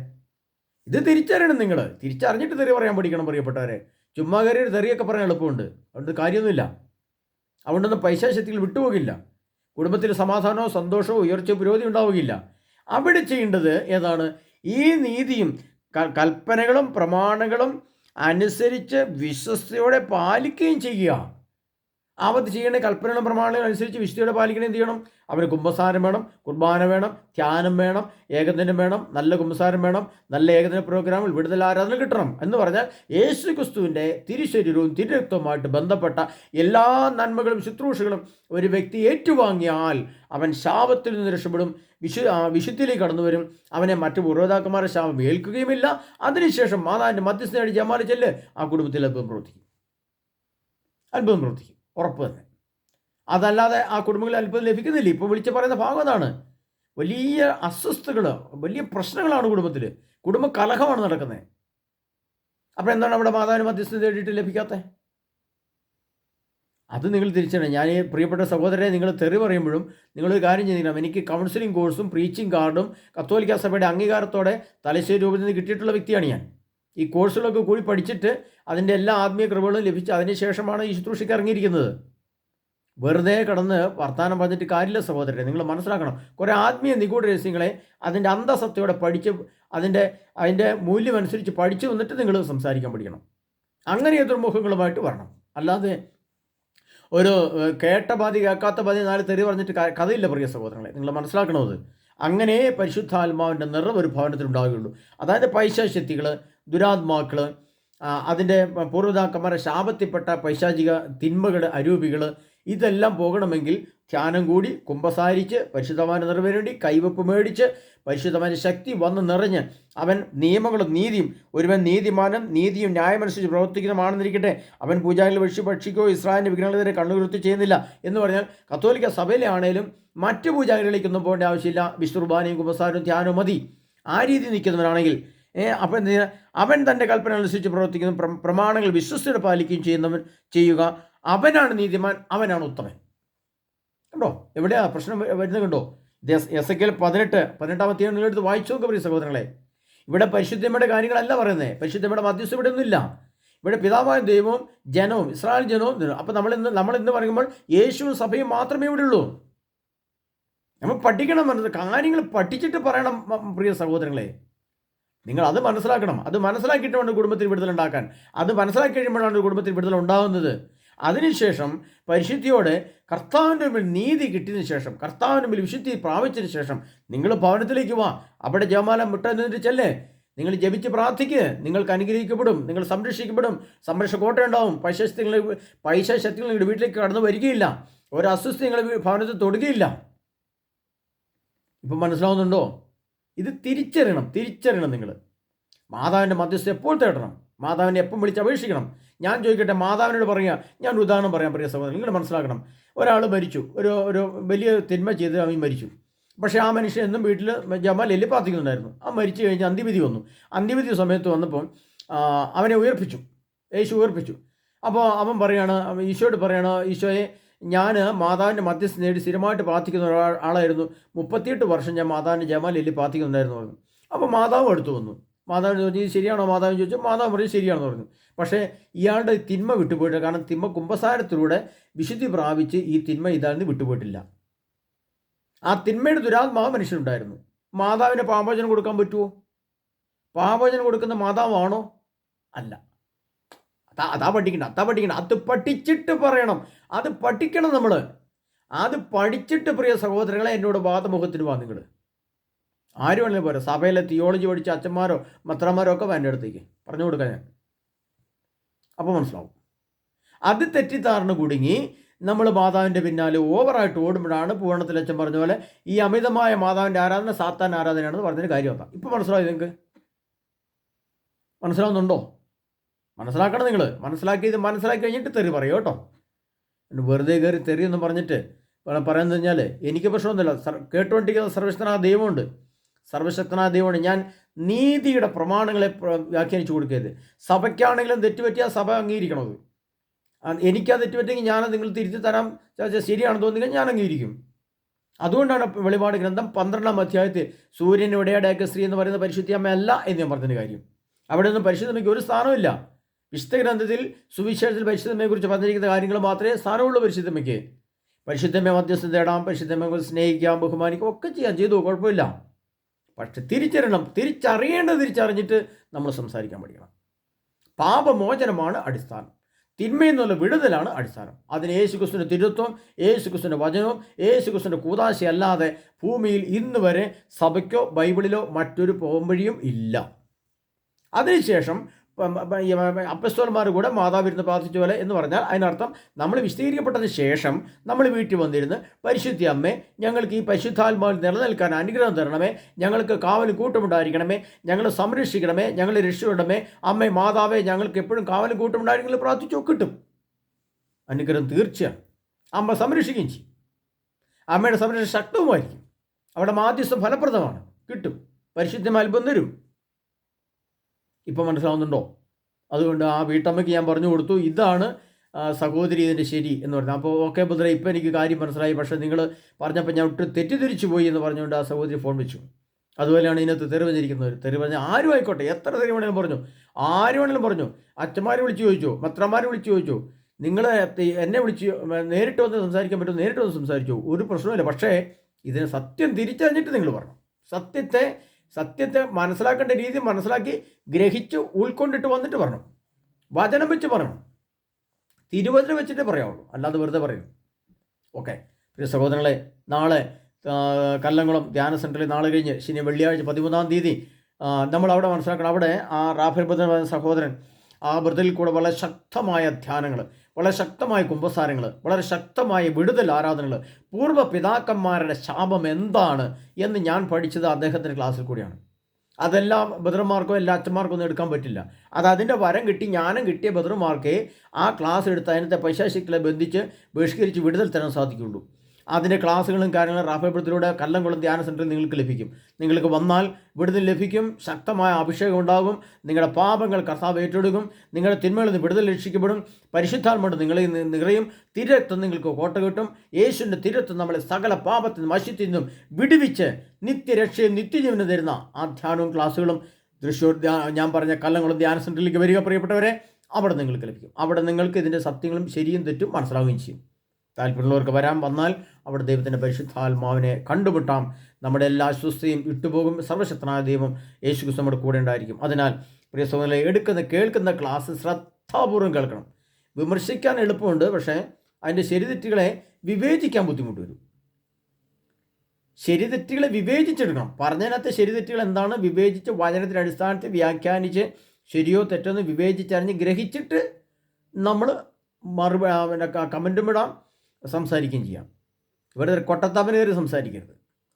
ഇത് തിരിച്ചറിയണം നിങ്ങൾ. തിരിച്ചറിഞ്ഞിട്ട് തെറി പറയാൻ പഠിക്കണം പ്രിയപ്പെട്ടവരെ. ചുമ്മാ കയറി തെറിയൊക്കെ പറയാൻ എളുപ്പമുണ്ട്. അതുകൊണ്ട് കാര്യമൊന്നുമില്ല. അതുകൊണ്ടൊന്നും പൈശാശക്തികൾ വിട്ടുപോകില്ല. കുടുംബത്തിൽ സമാധാനമോ സന്തോഷമോ ഉയർച്ച പുരോഗതി ഉണ്ടാവുകയില്ല. അവിടെ ചെയ്യേണ്ടത് ഏതാണ്? ഈ നീതിയും കൽപ്പനകളും പ്രമാണങ്ങളും അനുസരിച്ച് വിശ്വസ്തയോടെ പാലിക്കുകയും ചെയ്യുക. അവത് ചെയ്യേണ്ട കൽപ്പനകളും പ്രമാണങ്ങളും അനുസരിച്ച് വിശുദ്ധിയുടെ പാലിക്കണം എന്ത് ചെയ്യണം? അവന് കുംഭസാരം വേണം കുർബാന വേണം ധ്യാനം വേണം ഏകദിനം വേണം നല്ല കുംഭസാരം വേണം നല്ല ഏകദിന പ്രോഗ്രാമിൽ വിടുതൽ ആരാധന കിട്ടണം എന്ന് പറഞ്ഞാൽ യേശു ക്രിസ്തുവിന്റെ തിരുശരീരവും തിരുരക്തവുമായിട്ട് ബന്ധപ്പെട്ട എല്ലാ നന്മകളും ശുശ്രൂഷകളും ഒരു വ്യക്തി ഏറ്റുവാങ്ങിയാൽ അവൻ ശാപത്തിൽ നിന്ന് രക്ഷപ്പെടും വിശു വിശുദ്ധിയിലേക്ക് കടന്നു വരും. അവനെ മറ്റു പൂർവതാക്കന്മാരുടെ ശാപം ഏൽക്കുകയുമില്ല. അതിനുശേഷം മാതാവിന്റെ മധ്യസ്ഥനായിട്ട് ജമാലി ചെല്ല് ആ കുടുംബത്തിൽ അത്ഭുതം പ്രവർത്തിക്കും. അത്ഭുതം പ്രവർത്തിക്കും. ഉറപ്പ് തന്നെ. അതല്ലാതെ ആ കുടുംബങ്ങളിൽ അത്ഭുതം ലഭിക്കുന്നില്ല. ഇപ്പോൾ വിളിച്ച് പറയുന്ന ഭാഗം അതാണ്. വലിയ അസ്വസ്ഥകൾ വലിയ പ്രശ്നങ്ങളാണ് കുടുംബത്തിൽ കുടുംബ കലഹമാണ് നടക്കുന്നത്. അപ്പോൾ എന്താണ് അവിടെ മാതാവിന് മധ്യസ്ഥത തേടിയിട്ട് ലഭിക്കാത്തത് അത് നിങ്ങൾ തിരിച്ചറിയണം ഞാൻ പ്രിയപ്പെട്ട സഹോദരനെ നിങ്ങൾ തെറി പറയുമ്പോഴും നിങ്ങളൊരു കാര്യം ചെയ്യണം എനിക്ക് കൗൺസിലിംഗ് കോഴ്സും പ്രീച്ചിങ് കാർഡും കത്തോലിക്ക സഭയുടെ അംഗീകാരത്തോടെ തലശ്ശേരി രൂപത്തിൽ നിന്ന് കിട്ടിയിട്ടുള്ള വ്യക്തിയാണ് ഞാൻ. ഈ കോഴ്സുകളൊക്കെ കൂടി പഠിച്ചിട്ട് അതിന്റെ എല്ലാ ആത്മീയ കൃപകളും ലഭിച്ച് അതിനുശേഷമാണ് ഈ ശുശ്രൂഷയ്ക്ക് ഇറങ്ങിയിരിക്കുന്നത്. വെറുതെ കടന്ന് വർത്തമാനം പറഞ്ഞിട്ട് കാര്യമില്ല സഹോദരനെ നിങ്ങൾ മനസ്സിലാക്കണം. കുറേ ആത്മീയ നിഗൂഢ രഹസ്യങ്ങളെ അതിന്റെ അന്തസത്തയോടെ പഠിച്ച് അതിന്റെ അതിന്റെ മൂല്യമനുസരിച്ച് പഠിച്ചു വന്നിട്ട് നിങ്ങൾ സംസാരിക്കാൻ പഠിക്കണം. അങ്ങനെ എതിർമുഖങ്ങളുമായിട്ട് വരണം. അല്ലാതെ ഒരു കേട്ട ബാധി കേൾക്കാത്ത ബാധി നാല് തെറി പറഞ്ഞിട്ട് കഥയില്ല പ്രിയ സഹോദരങ്ങളെ. നിങ്ങൾ മനസ്സിലാക്കണത്? അങ്ങനെ പരിശുദ്ധാത്മാവിന്റെ നിറവ് ഒരു ഭവനത്തിൽ ഉണ്ടാവുകയുള്ളൂ. അതായത് പൈശാശക്തികൾ ദുരാത്മാക്കൾ അതിന്റെ പൂർവതാക്കന്മാരെ ശാപത്തിൽപ്പെട്ട പൈശാചിക തിന്മകളുടെ അരൂപികൾ ഇതെല്ലാം പോകണമെങ്കിൽ ധ്യാനം കൂടി കുമ്പസാരിച്ച് പരിശുദ്ധമാന നിറവേണ്ടി വേണ്ടി കൈവപ്പ് മേടിച്ച് പരിശുദ്ധമായ ശക്തി വന്ന് നിറഞ്ഞ് അവൻ നിയമങ്ങളും നീതിയും ഒരുവൻ നീതിമാനം നീതിയും ന്യായമനുസരിച്ച് പ്രവർത്തിക്കുന്നതാണെന്നിരിക്കട്ടെ അവൻ പൂജാരിൽ പക്ഷി പക്ഷിക്കോ ഇസ്രായേലിന്റെ വിഗ്രഹങ്ങളെതിരെ കണ്ണുകുരുത്തി ചെയ്യുന്നില്ല എന്ന് പറഞ്ഞാൽ കത്തോലിക്ക സഭയിലെ ആണേലും മറ്റ് പൂജാരികളിലേക്കൊന്നും പോകേണ്ട ആവശ്യമില്ല. വിഷ്ണുർബാനയും കുമ്പസാരവും ധ്യാനവും മതി. ആ രീതി നിൽക്കുന്നവരാണെങ്കിൽ അപ്പം എന്ത്? അവൻ തന്റെ കൽപ്പന അനുസരിച്ച് പ്രവർത്തിക്കുന്ന. പ്ര- പ്രമാണങ്ങൾ വിശ്വസ്തയുടെ പാലിക്കുകയും ചെയ്യുന്നവൻ ചെയ്യുക. അവനാണ് നീതിമാൻ അവനാണ് ഉത്തമൻ. കണ്ടോ? എവിടെയാണ് പ്രശ്നം വരുന്നത് കണ്ടോ? എസ് എ കെൽ പതിനെട്ട് പതിനെട്ടാമത്തെ എടുത്ത് വായിച്ചു നോക്കുക പ്രിയ സഹോദരങ്ങളെ. ഇവിടെ പരിശുദ്ധമ്മയുടെ കാര്യങ്ങളല്ല പറയുന്നത്. പരിശുദ്ധമ്മയുടെ മധ്യസ്ഥ ഇവിടെ ഒന്നുമില്ല. ഇവിടെ പിതാവായ ദൈവവും ജനവും ഇസ്രായേൽ ജനവും അപ്പം നമ്മൾ ഇന്ന് നമ്മൾ ഇന്ന് പറയുമ്പോൾ യേശുവും സഭയും മാത്രമേ ഇവിടെ ഉള്ളൂ. നമ്മൾ പഠിക്കണം പറഞ്ഞത് കാര്യങ്ങൾ പഠിച്ചിട്ട് പറയണം പ്രിയ സഹോദരങ്ങളെ. നിങ്ങൾ അത് മനസ്സിലാക്കണം. അത് മനസ്സിലാക്കിയിട്ട് കുടുംബത്തിൽ വിടുതൽ ഉണ്ടാക്കാൻ. അത് മനസ്സിലാക്കി കഴിയുമ്പോഴാണ് കുടുംബത്തിൽ വിടുതൽ ഉണ്ടാകുന്നത് അതിനുശേഷം പരിശുദ്ധിയോടെ കർത്താവിന്റെ മുമ്പിൽ നീതി കിട്ടിയതിന് ശേഷം കർത്താവിന്റെ മുമ്പിൽ വിശുദ്ധി പ്രാപിച്ചതിന് ശേഷം നിങ്ങൾ ഭവനത്തിലേക്ക് വാ. അവിടെ ജമാല മുട്ട നിന്നിട്ട് ചെല്ലേ. നിങ്ങൾ ജപിച്ച് പ്രാർത്ഥിക്ക്. നിങ്ങൾക്ക് അനുഗ്രഹിക്കപ്പെടും. നിങ്ങൾ സംരക്ഷിക്കപ്പെടും. സംരക്ഷ കോട്ട ഉണ്ടാവും. പൈസ ശക്തി നിങ്ങളുടെ വീട്ടിലേക്ക് കടന്നു വരികയില്ല. ഒരു അസ്വസ്ഥ നിങ്ങളുടെ ഭവനത്തിൽ തൊടുകയില്ല. ഇപ്പം മനസ്സിലാവുന്നുണ്ടോ? ഇത് തിരിച്ചറിയണം തിരിച്ചറിയണം നിങ്ങൾ മാതാവിന്റെ മധ്യസ്ഥ എപ്പോൾ തേടണം? മാതാവിനെ എപ്പം വിളിച്ച് അപേക്ഷിക്കണം? ഞാൻ ചോദിക്കട്ടെ മാതാവിനോട് പറയുക ഞാൻ ഉദാഹരണം പറയാൻ പ്രിയ സഹോദരൻ നിങ്ങൾ മനസ്സിലാക്കണം. ഒരാൾ മരിച്ചു ഒരു ഒരു വലിയ തിന്മ ചെയ്ത് അവൻ മരിച്ചു. പക്ഷേ ആ മനുഷ്യൻ എന്നും വീട്ടിൽ ജമാലയിൽ പ്രാർത്ഥിക്കുന്നുണ്ടായിരുന്നു. ആ മരിച്ചു കഴിഞ്ഞ് അന്ത്യവിധി വന്നു. അന്ത്യവിധി സമയത്ത് വന്നപ്പം അവനെ ഉയർപ്പിച്ചു. യേശു ഉയർപ്പിച്ചു. അപ്പോൾ അവൻ പറയാണ് ഈശോയോട് പറയാണ് ഈശോയെ ഞാൻ മാതാവിന്റെ മധ്യസ്ഥ നേടി സ്ഥിരമായിട്ട് പ്രാർത്ഥിക്കുന്ന ഒരാൾ ആളായിരുന്നു. മുപ്പത്തിയെട്ട് വർഷം ഞാൻ മാതാവിന്റെ ജമാലിൽ പ്രാർത്ഥിക്കുന്നുണ്ടായിരുന്നു പറഞ്ഞു. അപ്പോൾ മാതാവ് എടുത്തു വന്നു. മാതാവിന് ചോദിച്ചു ഇത് ശരിയാണോ? മാതാവിന് ചോദിച്ചു. മാതാവ് പറഞ്ഞു ശരിയാണെന്ന് പറഞ്ഞു. പക്ഷേ ഇയാളുടെ തിന്മ വിട്ടുപോയിട്ട് കാരണം തിന്മ കുംഭസാരത്തിലൂടെ വിശുദ്ധി പ്രാപിച്ച് ഈ തിന്മ ഇതാണെന്ന് വിട്ടുപോയിട്ടില്ല. ആ തിന്മയുടെ ദുരാത്മാവ് മനുഷ്യനുണ്ടായിരുന്നു. മാതാവിന് പാപോചനം കൊടുക്കാൻ പറ്റുമോ പാപോചനം കൊടുക്കുന്ന മാതാവാണോ? അല്ല. അതാ പഠിക്കണ്ട പഠിക്കണം അതാ പഠിക്കണ്ട. അത് പഠിച്ചിട്ട് പറയണം. അത് പഠിക്കണം നമ്മൾ അത് പഠിച്ചിട്ട് പ്രിയ സഹോദരങ്ങളെ എന്നോട് വാദമുഖത്തിന് വാ നിങ്ങൾ ആര് വേണമെങ്കിലും പോരാ? സഭയിലെ തിയോളജി പഠിച്ച അച്ഛന്മാരോ മത്രന്മാരോ ഒക്കെ എന്റെ അടുത്തേക്ക്. പറഞ്ഞു കൊടുക്കാൻ ഞാൻ. അപ്പോൾ മനസ്സിലാവും. അത് തെറ്റിദ്ധാരണ കുടുങ്ങി നമ്മൾ മാതാവിന്റെ പിന്നാലെ ഓവറായിട്ട് ഓടുമ്പോഴാണ് പൂവണത്തിൽ അച്ഛൻ പറഞ്ഞ പോലെ ഈ അമിതമായ മാതാവിന്റെ ആരാധന സാത്താൻ ആരാധനയാണെന്ന് പറഞ്ഞൊരു കാര്യം കാര്യമാക്കാം ഇപ്പോൾ മനസ്സിലായി നിങ്ങൾക്ക്? മനസ്സിലാവുന്നുണ്ടോ? മനസ്സിലാക്കണം നിങ്ങൾ മനസ്സിലാക്കി ഇത് മനസ്സിലാക്കി കഴിഞ്ഞിട്ട് തെറി പറയൂ കേട്ടോ. വെറുതെ കയറി തെറി എന്ന് പറഞ്ഞിട്ട് പറയുന്നത് കഴിഞ്ഞാൽ എനിക്ക് പ്രശ്നമൊന്നുമില്ല. സർ കേട്ടുകൊണ്ടിരിക്കുന്ന സർവശക്തനായ ദൈവമുണ്ട്. സർവശക്തനായ ദൈവമുണ്ട് ഞാൻ നീതിയുടെ പ്രമാണങ്ങളെ പ്ര- വ്യാഖ്യാനിച്ചു കൊടുക്കരുത്. സഭയ്ക്കാണെങ്കിലും തെറ്റുപറ്റിയാൽ സഭ അംഗീകരിക്കണത്. എനിക്കാ തെറ്റുപറ്റെങ്കിൽ ഞാൻ നിങ്ങൾ തിരുത്തി തരാം. ശരിയാണെന്ന് തോന്നിയെങ്കിൽ ഞാൻ അംഗീകരിക്കും. അതുകൊണ്ടാണ് വെളിപാട് ഗ്രന്ഥം പന്ത്രണ്ടാം അധ്യായത്തിൽ സൂര്യൻ ഇടയടയൊക്കെ സ്ത്രീ എന്ന് പറയുന്ന പരിശുദ്ധിയമ്മയല്ല എന്ന് ഞാൻ പറഞ്ഞതിന്റെ കാര്യം. അവിടെ ഒന്നും പരിശുദ്ധമ്മയ്ക്ക് ഒരു സ്ഥാനമില്ല വിശുദ്ധ ഗ്രന്ഥത്തിൽ സുവിശേഷത്തിൽ പരിശുദ്ധമ്മയെക്കുറിച്ച് പറഞ്ഞിരിക്കുന്ന കാര്യങ്ങൾ മാത്രമേ സ്ഥാനമുള്ളൂ പരിശുദ്ധമ്മയ്ക്ക്. പരിശുദ്ധമ്മയെ മധ്യസ്ഥ തേടാം പരിശുദ്ധമ്മയെ സ്നേഹിക്കാം ബഹുമാനിക്കാം ഒക്കെ ചെയ്യാം. ചെയ്തു കുഴപ്പമില്ല. പക്ഷെ തിരിച്ചറിയണം തിരിച്ചറിയേണ്ടത് തിരിച്ചറിഞ്ഞിട്ട് നമ്മൾ സംസാരിക്കാൻ പഠിക്കണം. പാപമോചനമാണ് അടിസ്ഥാനം. തിന്മയിൽ നിന്നുള്ള വിടുതലാണ് അടിസ്ഥാനം. അതിന് യേശു ക്രിസ്തുവിന്റെ തിരുത്വം യേശു ക്രിസ്തുവിന്റെ വചനവും യേശു ക്രിസ്തുവിന്റെ കൂതാശ അല്ലാതെ ഭൂമിയിൽ ഇന്ന് വരെ സഭയ്ക്കോ ബൈബിളിലോ മറ്റൊരു പോംവഴിയും ഇല്ല. അതിനുശേഷം അപ്പസ്തോന്മാർ കൂടെ മാതാവിരുന്ന് പ്രാർത്ഥിച്ച പോലെ എന്ന് പറഞ്ഞാൽ അതിനർത്ഥം നമ്മൾ വിശദീകരിക്കപ്പെട്ടതിന് ശേഷം നമ്മൾ വീട്ടിൽ വന്നിരുന്ന് പരിശുദ്ധി അമ്മേ ഞങ്ങൾക്ക് ഈ പരിശുദ്ധാത്മാവിൽ നിലനിൽക്കാൻ അനുഗ്രഹം തരണമേ ഞങ്ങൾക്ക് കാവലും കൂട്ടമുണ്ടായിരിക്കണമേ ഞങ്ങളെ സംരക്ഷിക്കണമേ ഞങ്ങളെ രക്ഷിക്കണമേ അമ്മേ മാതാവേ ഞങ്ങൾക്ക് എപ്പോഴും കാവലും കൂട്ടമുണ്ടായിരിക്കും പ്രാർത്ഥിച്ചോ കിട്ടും. അനുഗ്രഹം തീർച്ചയാണ്. അമ്മ സംരക്ഷിക്കുകയും ചെയ്യും. അമ്മയുടെ സംരക്ഷണം ശക്തവുമായിരിക്കും. അവിടെ മാധ്യസ്ഥം ഫലപ്രദമാണ്. കിട്ടും. പരിശുദ്ധം അല്പം തരും ഇപ്പം മനസ്സിലാവുന്നുണ്ടോ? അതുകൊണ്ട് ആ വീട്ടമ്മയ്ക്ക് ഞാൻ പറഞ്ഞു കൊടുത്തു ഇതാണ് സഹോദരി ഇതിന്റെ ശരി എന്ന് പറഞ്ഞു. അപ്പോൾ ഓക്കെ ബുദ്രെ ഇപ്പം എനിക്ക് കാര്യം മനസ്സിലായി. പക്ഷേ നിങ്ങൾ പറഞ്ഞപ്പോൾ ഞാൻ ഒട്ടും തെറ്റിദ്ധരിച്ചു പോയി എന്ന് പറഞ്ഞുകൊണ്ട് ആ സഹോദരി ഫോൺ വെച്ചു. അതുപോലെയാണ് ഇതിനകത്ത് തെറി പറഞ്ഞിരിക്കുന്നവർ തെറി പറഞ്ഞ ആരും ആയിക്കോട്ടെ എത്ര തെറി വേണേലും പറഞ്ഞു. ആര് വേണേലും പറഞ്ഞു. അച്ഛന്മാരെ വിളിച്ച് ചോദിച്ചു മത്രന്മാരെ വിളിച്ച് ചോദിച്ചു. നിങ്ങൾ എന്നെ വിളിച്ച് നേരിട്ട് വന്ന് സംസാരിക്കാൻ പറ്റും നേരിട്ട് വന്ന് സംസാരിച്ചു. ഒരു പ്രശ്നമില്ല പക്ഷേ ഇതിന് സത്യം തിരിച്ചറിഞ്ഞിട്ട് നിങ്ങൾ പറഞ്ഞു സത്യത്തെ സത്യത്തെ മനസ്സിലാക്കേണ്ട രീതി മനസ്സിലാക്കി ഗ്രഹിച്ച് ഉൾക്കൊണ്ടിട്ട് വന്നിട്ട് പറഞ്ഞു വചനം വെച്ച് പറഞ്ഞു തിരുവചനം വെച്ചിട്ട് പറയാവുള്ളൂ. അല്ലാതെ വെറുതെ പറയും ഓക്കെ. പ്രിയ സഹോദരങ്ങളെ നാളെ കല്ലംകുളം ധ്യാന സെന്ററിൽ നാളെ കഴിഞ്ഞ് ശനി വെള്ളിയാഴ്ച പതിമൂന്നാം തീയതി നമ്മൾ അവിടെ മനസ്സിലാക്കണം. അവിടെ ആ റാഫേൽ ബുദ്ധൻ സഹോദരൻ ആ വൃതിൽ കൂടെ വളരെ ശക്തമായ ധ്യാനങ്ങൾ വളരെ ശക്തമായ കുംഭസാരങ്ങൾ വളരെ ശക്തമായ വിടുതൽ ആരാധനകൾ പൂർവ പിതാക്കന്മാരുടെ ശാപം എന്താണ് എന്ന് ഞാൻ പഠിച്ചത് അദ്ദേഹത്തിന്റെ ക്ലാസ്സിൽ കൂടിയാണ്. അതെല്ലാം ബദർമാർക്കോ എല്ലാ അച്ഛന്മാർക്കോ ഒന്നും എടുക്കാൻ പറ്റില്ല. അത് അതിന്റെ വരം കിട്ടി ജ്ഞാനം കിട്ടിയ ബദർമാർക്കേ ആ ക്ലാസ് എടുത്ത് അതിനത്തെ പൈശാശിക്കളെ ബന്ധിച്ച് ബഹിഷ്കരിച്ച് വിടുതൽ തരാൻ സാധിക്കുകയുള്ളൂ. അതിന്റെ ക്ലാസ്സുകളും കാര്യങ്ങളും റാഫേപുരത്തിലൂടെ കല്ലംകുളം ധ്യാന സെന്ററിൽ നിങ്ങൾക്ക് ലഭിക്കും. നിങ്ങൾക്ക് വന്നാൽ വിടുതൽ ലഭിക്കും ശക്തമായ അഭിഷേകം ഉണ്ടാകും നിങ്ങളുടെ പാപങ്ങൾ കർത്താവ് ഏറ്റെടുക്കും നിങ്ങളുടെ തിന്മകളിൽ നിന്ന് വിടുതൽ രക്ഷിക്കപ്പെടും പരിശുദ്ധാത്മ നിങ്ങളിൽ നിന്ന് നിറയും തിരത്ത് നിങ്ങൾക്ക് കോട്ട കിട്ടും യേശുവിന്റെ തിരത്ത് നമ്മളെ സകല പാപത്തിൽ നിന്നും അശുത്തിൽ നിന്നും വിടുവിച്ച് നിത്യരക്ഷയും നിത്യജീവനം തരുന്ന ആ ധ്യാനവും ക്ലാസ്സുകളും തൃശ്ശൂർ ഞാൻ പറഞ്ഞ കല്ലംകുളം ധ്യാന സെന്ററിലേക്ക് വരിക പ്രിയപ്പെട്ടവരെ അവിടെ നിങ്ങൾക്ക് ലഭിക്കും. അവിടെ നിങ്ങൾക്ക് ഇതിന്റെ സത്യങ്ങളും ശരിയും തെറ്റും മനസ്സിലാവുകയും ചെയ്യും. താല്പര്യമുള്ളവർക്ക് വരാൻ വന്നാൽ അവിടെ ദൈവത്തിന്റെ പരിശുദ്ധാത്മാവിനെ കണ്ടുമുട്ടാം. നമ്മുടെ എല്ലാ അസ്വസ്ഥയും വിട്ടുപോകും. സർവശക്തനായ ദൈവം യേശു നമ്മുടെ കൂടെ ഉണ്ടായിരിക്കും. അതിനാൽ പ്രിയ സഹോദരങ്ങളെ എടുക്കുന്ന കേൾക്കുന്ന ക്ലാസ് ശ്രദ്ധാപൂർവം കേൾക്കണം. വിമർശിക്കാൻ എളുപ്പമുണ്ട് പക്ഷേ അതിന്റെ ശരിതെറ്റുകളെ വിവേചിക്കാൻ ബുദ്ധിമുട്ട് വരും. ശരിതെറ്റുകളെ വിവേചിച്ചെടുക്കണം. പറഞ്ഞതിനകത്ത് ശരിതെറ്റുകൾ എന്താണ്? വിവേചിച്ച് വചനത്തിന്റെ അടിസ്ഥാനത്തിൽ വ്യാഖ്യാനിച്ച് ശരിയോ തെറ്റോ എന്ന് വിവേചിച്ചറിഞ്ഞ് ഗ്രഹിച്ചിട്ട് നമ്മൾ മറുപടി കമന്റും ഇടാം. സംസാരിക്കുകയും ചെയ്യാം. ഇവിടെ ഒരു കൊട്ടത്താപ്പന് കയറി സംസാരിക്കരുത്.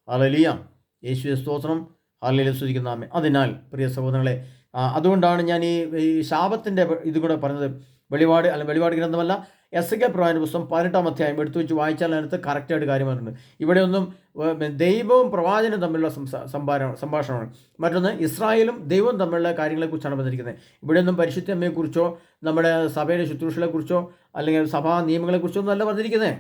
ഹലലിയ യേശുവെ സ്തോത്രം. ഹലലിയ സ്തുതിക്കുന്ന. ആമേ അതിനാൽ പ്രിയ സഹോദരങ്ങളെ അതുകൊണ്ടാണ് ഞാൻ ഈ ഈ ശാപത്തിന്റെ ഇത് കൂടെ പറഞ്ഞത്. വെളിപാട് അല്ല വെളിപാട് ഗ്രന്ഥമല്ല എസ് കെ പ്രവാചന പുസ്തകം പതിനെട്ടാം അധ്യായം എടുത്തു വെച്ച് വായിച്ചാൽ അതിനകത്ത് കറക്റ്റായിട്ട് കാര്യം പറഞ്ഞിട്ടുണ്ട്. ഇവിടെയൊന്നും ദൈവവും പ്രവാചനും തമ്മിലുള്ള സംസാ സംഭാഷണമാണ്. മറ്റൊന്ന് ഇസ്രായേലും ദൈവവും തമ്മിലുള്ള കാര്യങ്ങളെക്കുറിച്ചാണ് പറഞ്ഞിരിക്കുന്നത്. ഇവിടെയൊന്നും പരിശുദ്ധ അമ്മയെക്കുറിച്ചോ നമ്മുടെ സഭയുടെ ശുശ്രൂഷകളെക്കുറിച്ചോ അല്ലെങ്കിൽ സഭാ നിയമങ്ങളെക്കുറിച്ചോ ഒന്നും അല്ല പറഞ്ഞിരിക്കുന്നത്.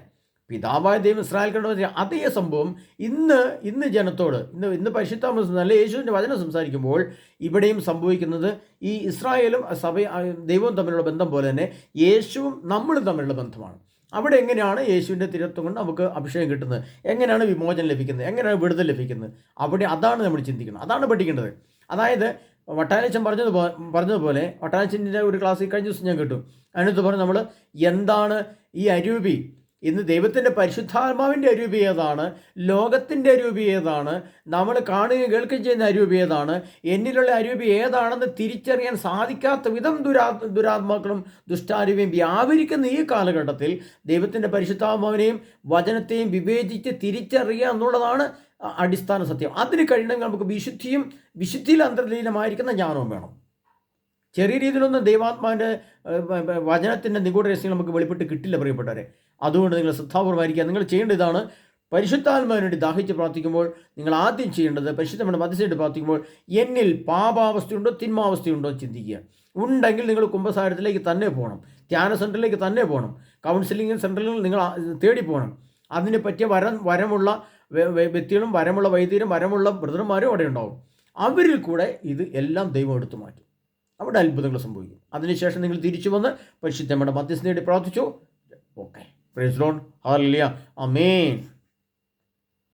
പിതാവായ ദൈവം ഇസ്രായേൽ കണ്ടു അതേ സംഭവം ഇന്ന് ഇന്ന് ജനത്തോട് ഇന്ന് ഇന്ന് പരിശുദ്ധാമ നല്ല യേശുവിന്റെ വചനം സംസാരിക്കുമ്പോൾ ഇവിടെയും സംഭവിക്കുന്നത് ഈ ഇസ്രായേലും സഭ ദൈവവും തമ്മിലുള്ള ബന്ധം പോലെ തന്നെ യേശുവും നമ്മളും തമ്മിലുള്ള ബന്ധമാണ്. അവിടെ എങ്ങനെയാണ് യേശുവിന്റെ തിരത്വം കൊണ്ട് നമുക്ക് അഭിഷേകം കിട്ടുന്നത്? എങ്ങനെയാണ് വിമോചനം ലഭിക്കുന്നത്? എങ്ങനെയാണ് വിടുതൽ ലഭിക്കുന്നത്? അവിടെ അതാണ് നമ്മൾ ചിന്തിക്കുന്നത്. അതാണ് പഠിക്കേണ്ടത്. അതായത് വട്ടാനച്ചൻ പറഞ്ഞത് പറഞ്ഞതുപോലെ വട്ടാനച്ചന്റെ ഒരു ക്ലാസ്സിൽ കഴിഞ്ഞ ദിവസം ഞാൻ കേട്ടു. അതിനകത്ത് പറഞ്ഞു നമ്മൾ എന്താണ് ഈ അരൂപി ഇന്ന് ദൈവത്തിന്റെ പരിശുദ്ധാത്മാവിന്റെ അരൂപി ഏതാണ് ലോകത്തിന്റെ അരൂപി ഏതാണ് നമ്മൾ കാണുകയും കേൾക്കുകയും ചെയ്യുന്ന അരൂപി ഏതാണ് എന്നിലുള്ള അരൂപി ഏതാണെന്ന് തിരിച്ചറിയാൻ സാധിക്കാത്ത വിധം ദുരാ ദുരാത്മാക്കളും ദുഷ്ടാരൂപിയും വ്യാപരിക്കുന്ന ഈ കാലഘട്ടത്തിൽ ദൈവത്തിന്റെ പരിശുദ്ധാത്മാവിനെയും വചനത്തെയും വിവേചിച്ച് തിരിച്ചറിയുക എന്നുള്ളതാണ് അടിസ്ഥാന സത്യം. അതിന് കഴിയണമെങ്കിൽ നമുക്ക് വിശുദ്ധിയും വിശുദ്ധിയിൽ അന്തർലീനമായിരിക്കുന്ന ജ്ഞാനവും വേണം. ചെറിയ രീതിയിലൊന്നും ദൈവാത്മാവിന്റെ വചനത്തിന്റെ നിഗൂഢ രഹസ്യങ്ങൾ നമുക്ക് വെളിപ്പെട്ട് കിട്ടില്ല പ്രിയപ്പെട്ടവരെ. അതുകൊണ്ട് നിങ്ങൾ ശ്രദ്ധാപൂർവമായിരിക്കുക നിങ്ങൾ ചെയ്യേണ്ട ഇതാണ് പരിശുദ്ധാത്മാവിന് വേണ്ടി ദാഹിച്ച് പ്രാർത്ഥിക്കുമ്പോൾ നിങ്ങൾ ആദ്യം ചെയ്യേണ്ടത് പരിശുദ്ധമായ മധ്യസ്ഥയിട്ട് പ്രാർത്ഥിക്കുമ്പോൾ എന്നിൽ പാപാവസ്ഥയുണ്ടോ തിന്മാവസ്ഥയുണ്ടോ ചിന്തിക്കുക. ഉണ്ടെങ്കിൽ നിങ്ങൾ കുംഭസാരത്തിലേക്ക് തന്നെ പോകണം. ധ്യാന സെന്ററിലേക്ക് തന്നെ പോകണം. കൗൺസിലിംഗ് സെന്ററിൽ നിങ്ങൾ തേടി പോകണം. അതിന് പറ്റിയ വരം വരമുള്ള വ്യക്തികളും വരമുള്ള വൈദ്യരും വരമുള്ള ബ്രദർമാരും അവിടെ ഉണ്ടാവും. അവരിൽ കൂടെ ഇത് എല്ലാം ദൈവം എടുത്തു മാറ്റും. അവിടെ അത്ഭുതങ്ങൾ സംഭവിക്കും. അതിനുശേഷം നിങ്ങൾ തിരിച്ചു വന്ന് പരിശുദ്ധമ്മയുടെ നേടി പ്രാർത്ഥിച്ചു. ഓക്കെ. प्रेज लॉर्ड हाल लिया अमेन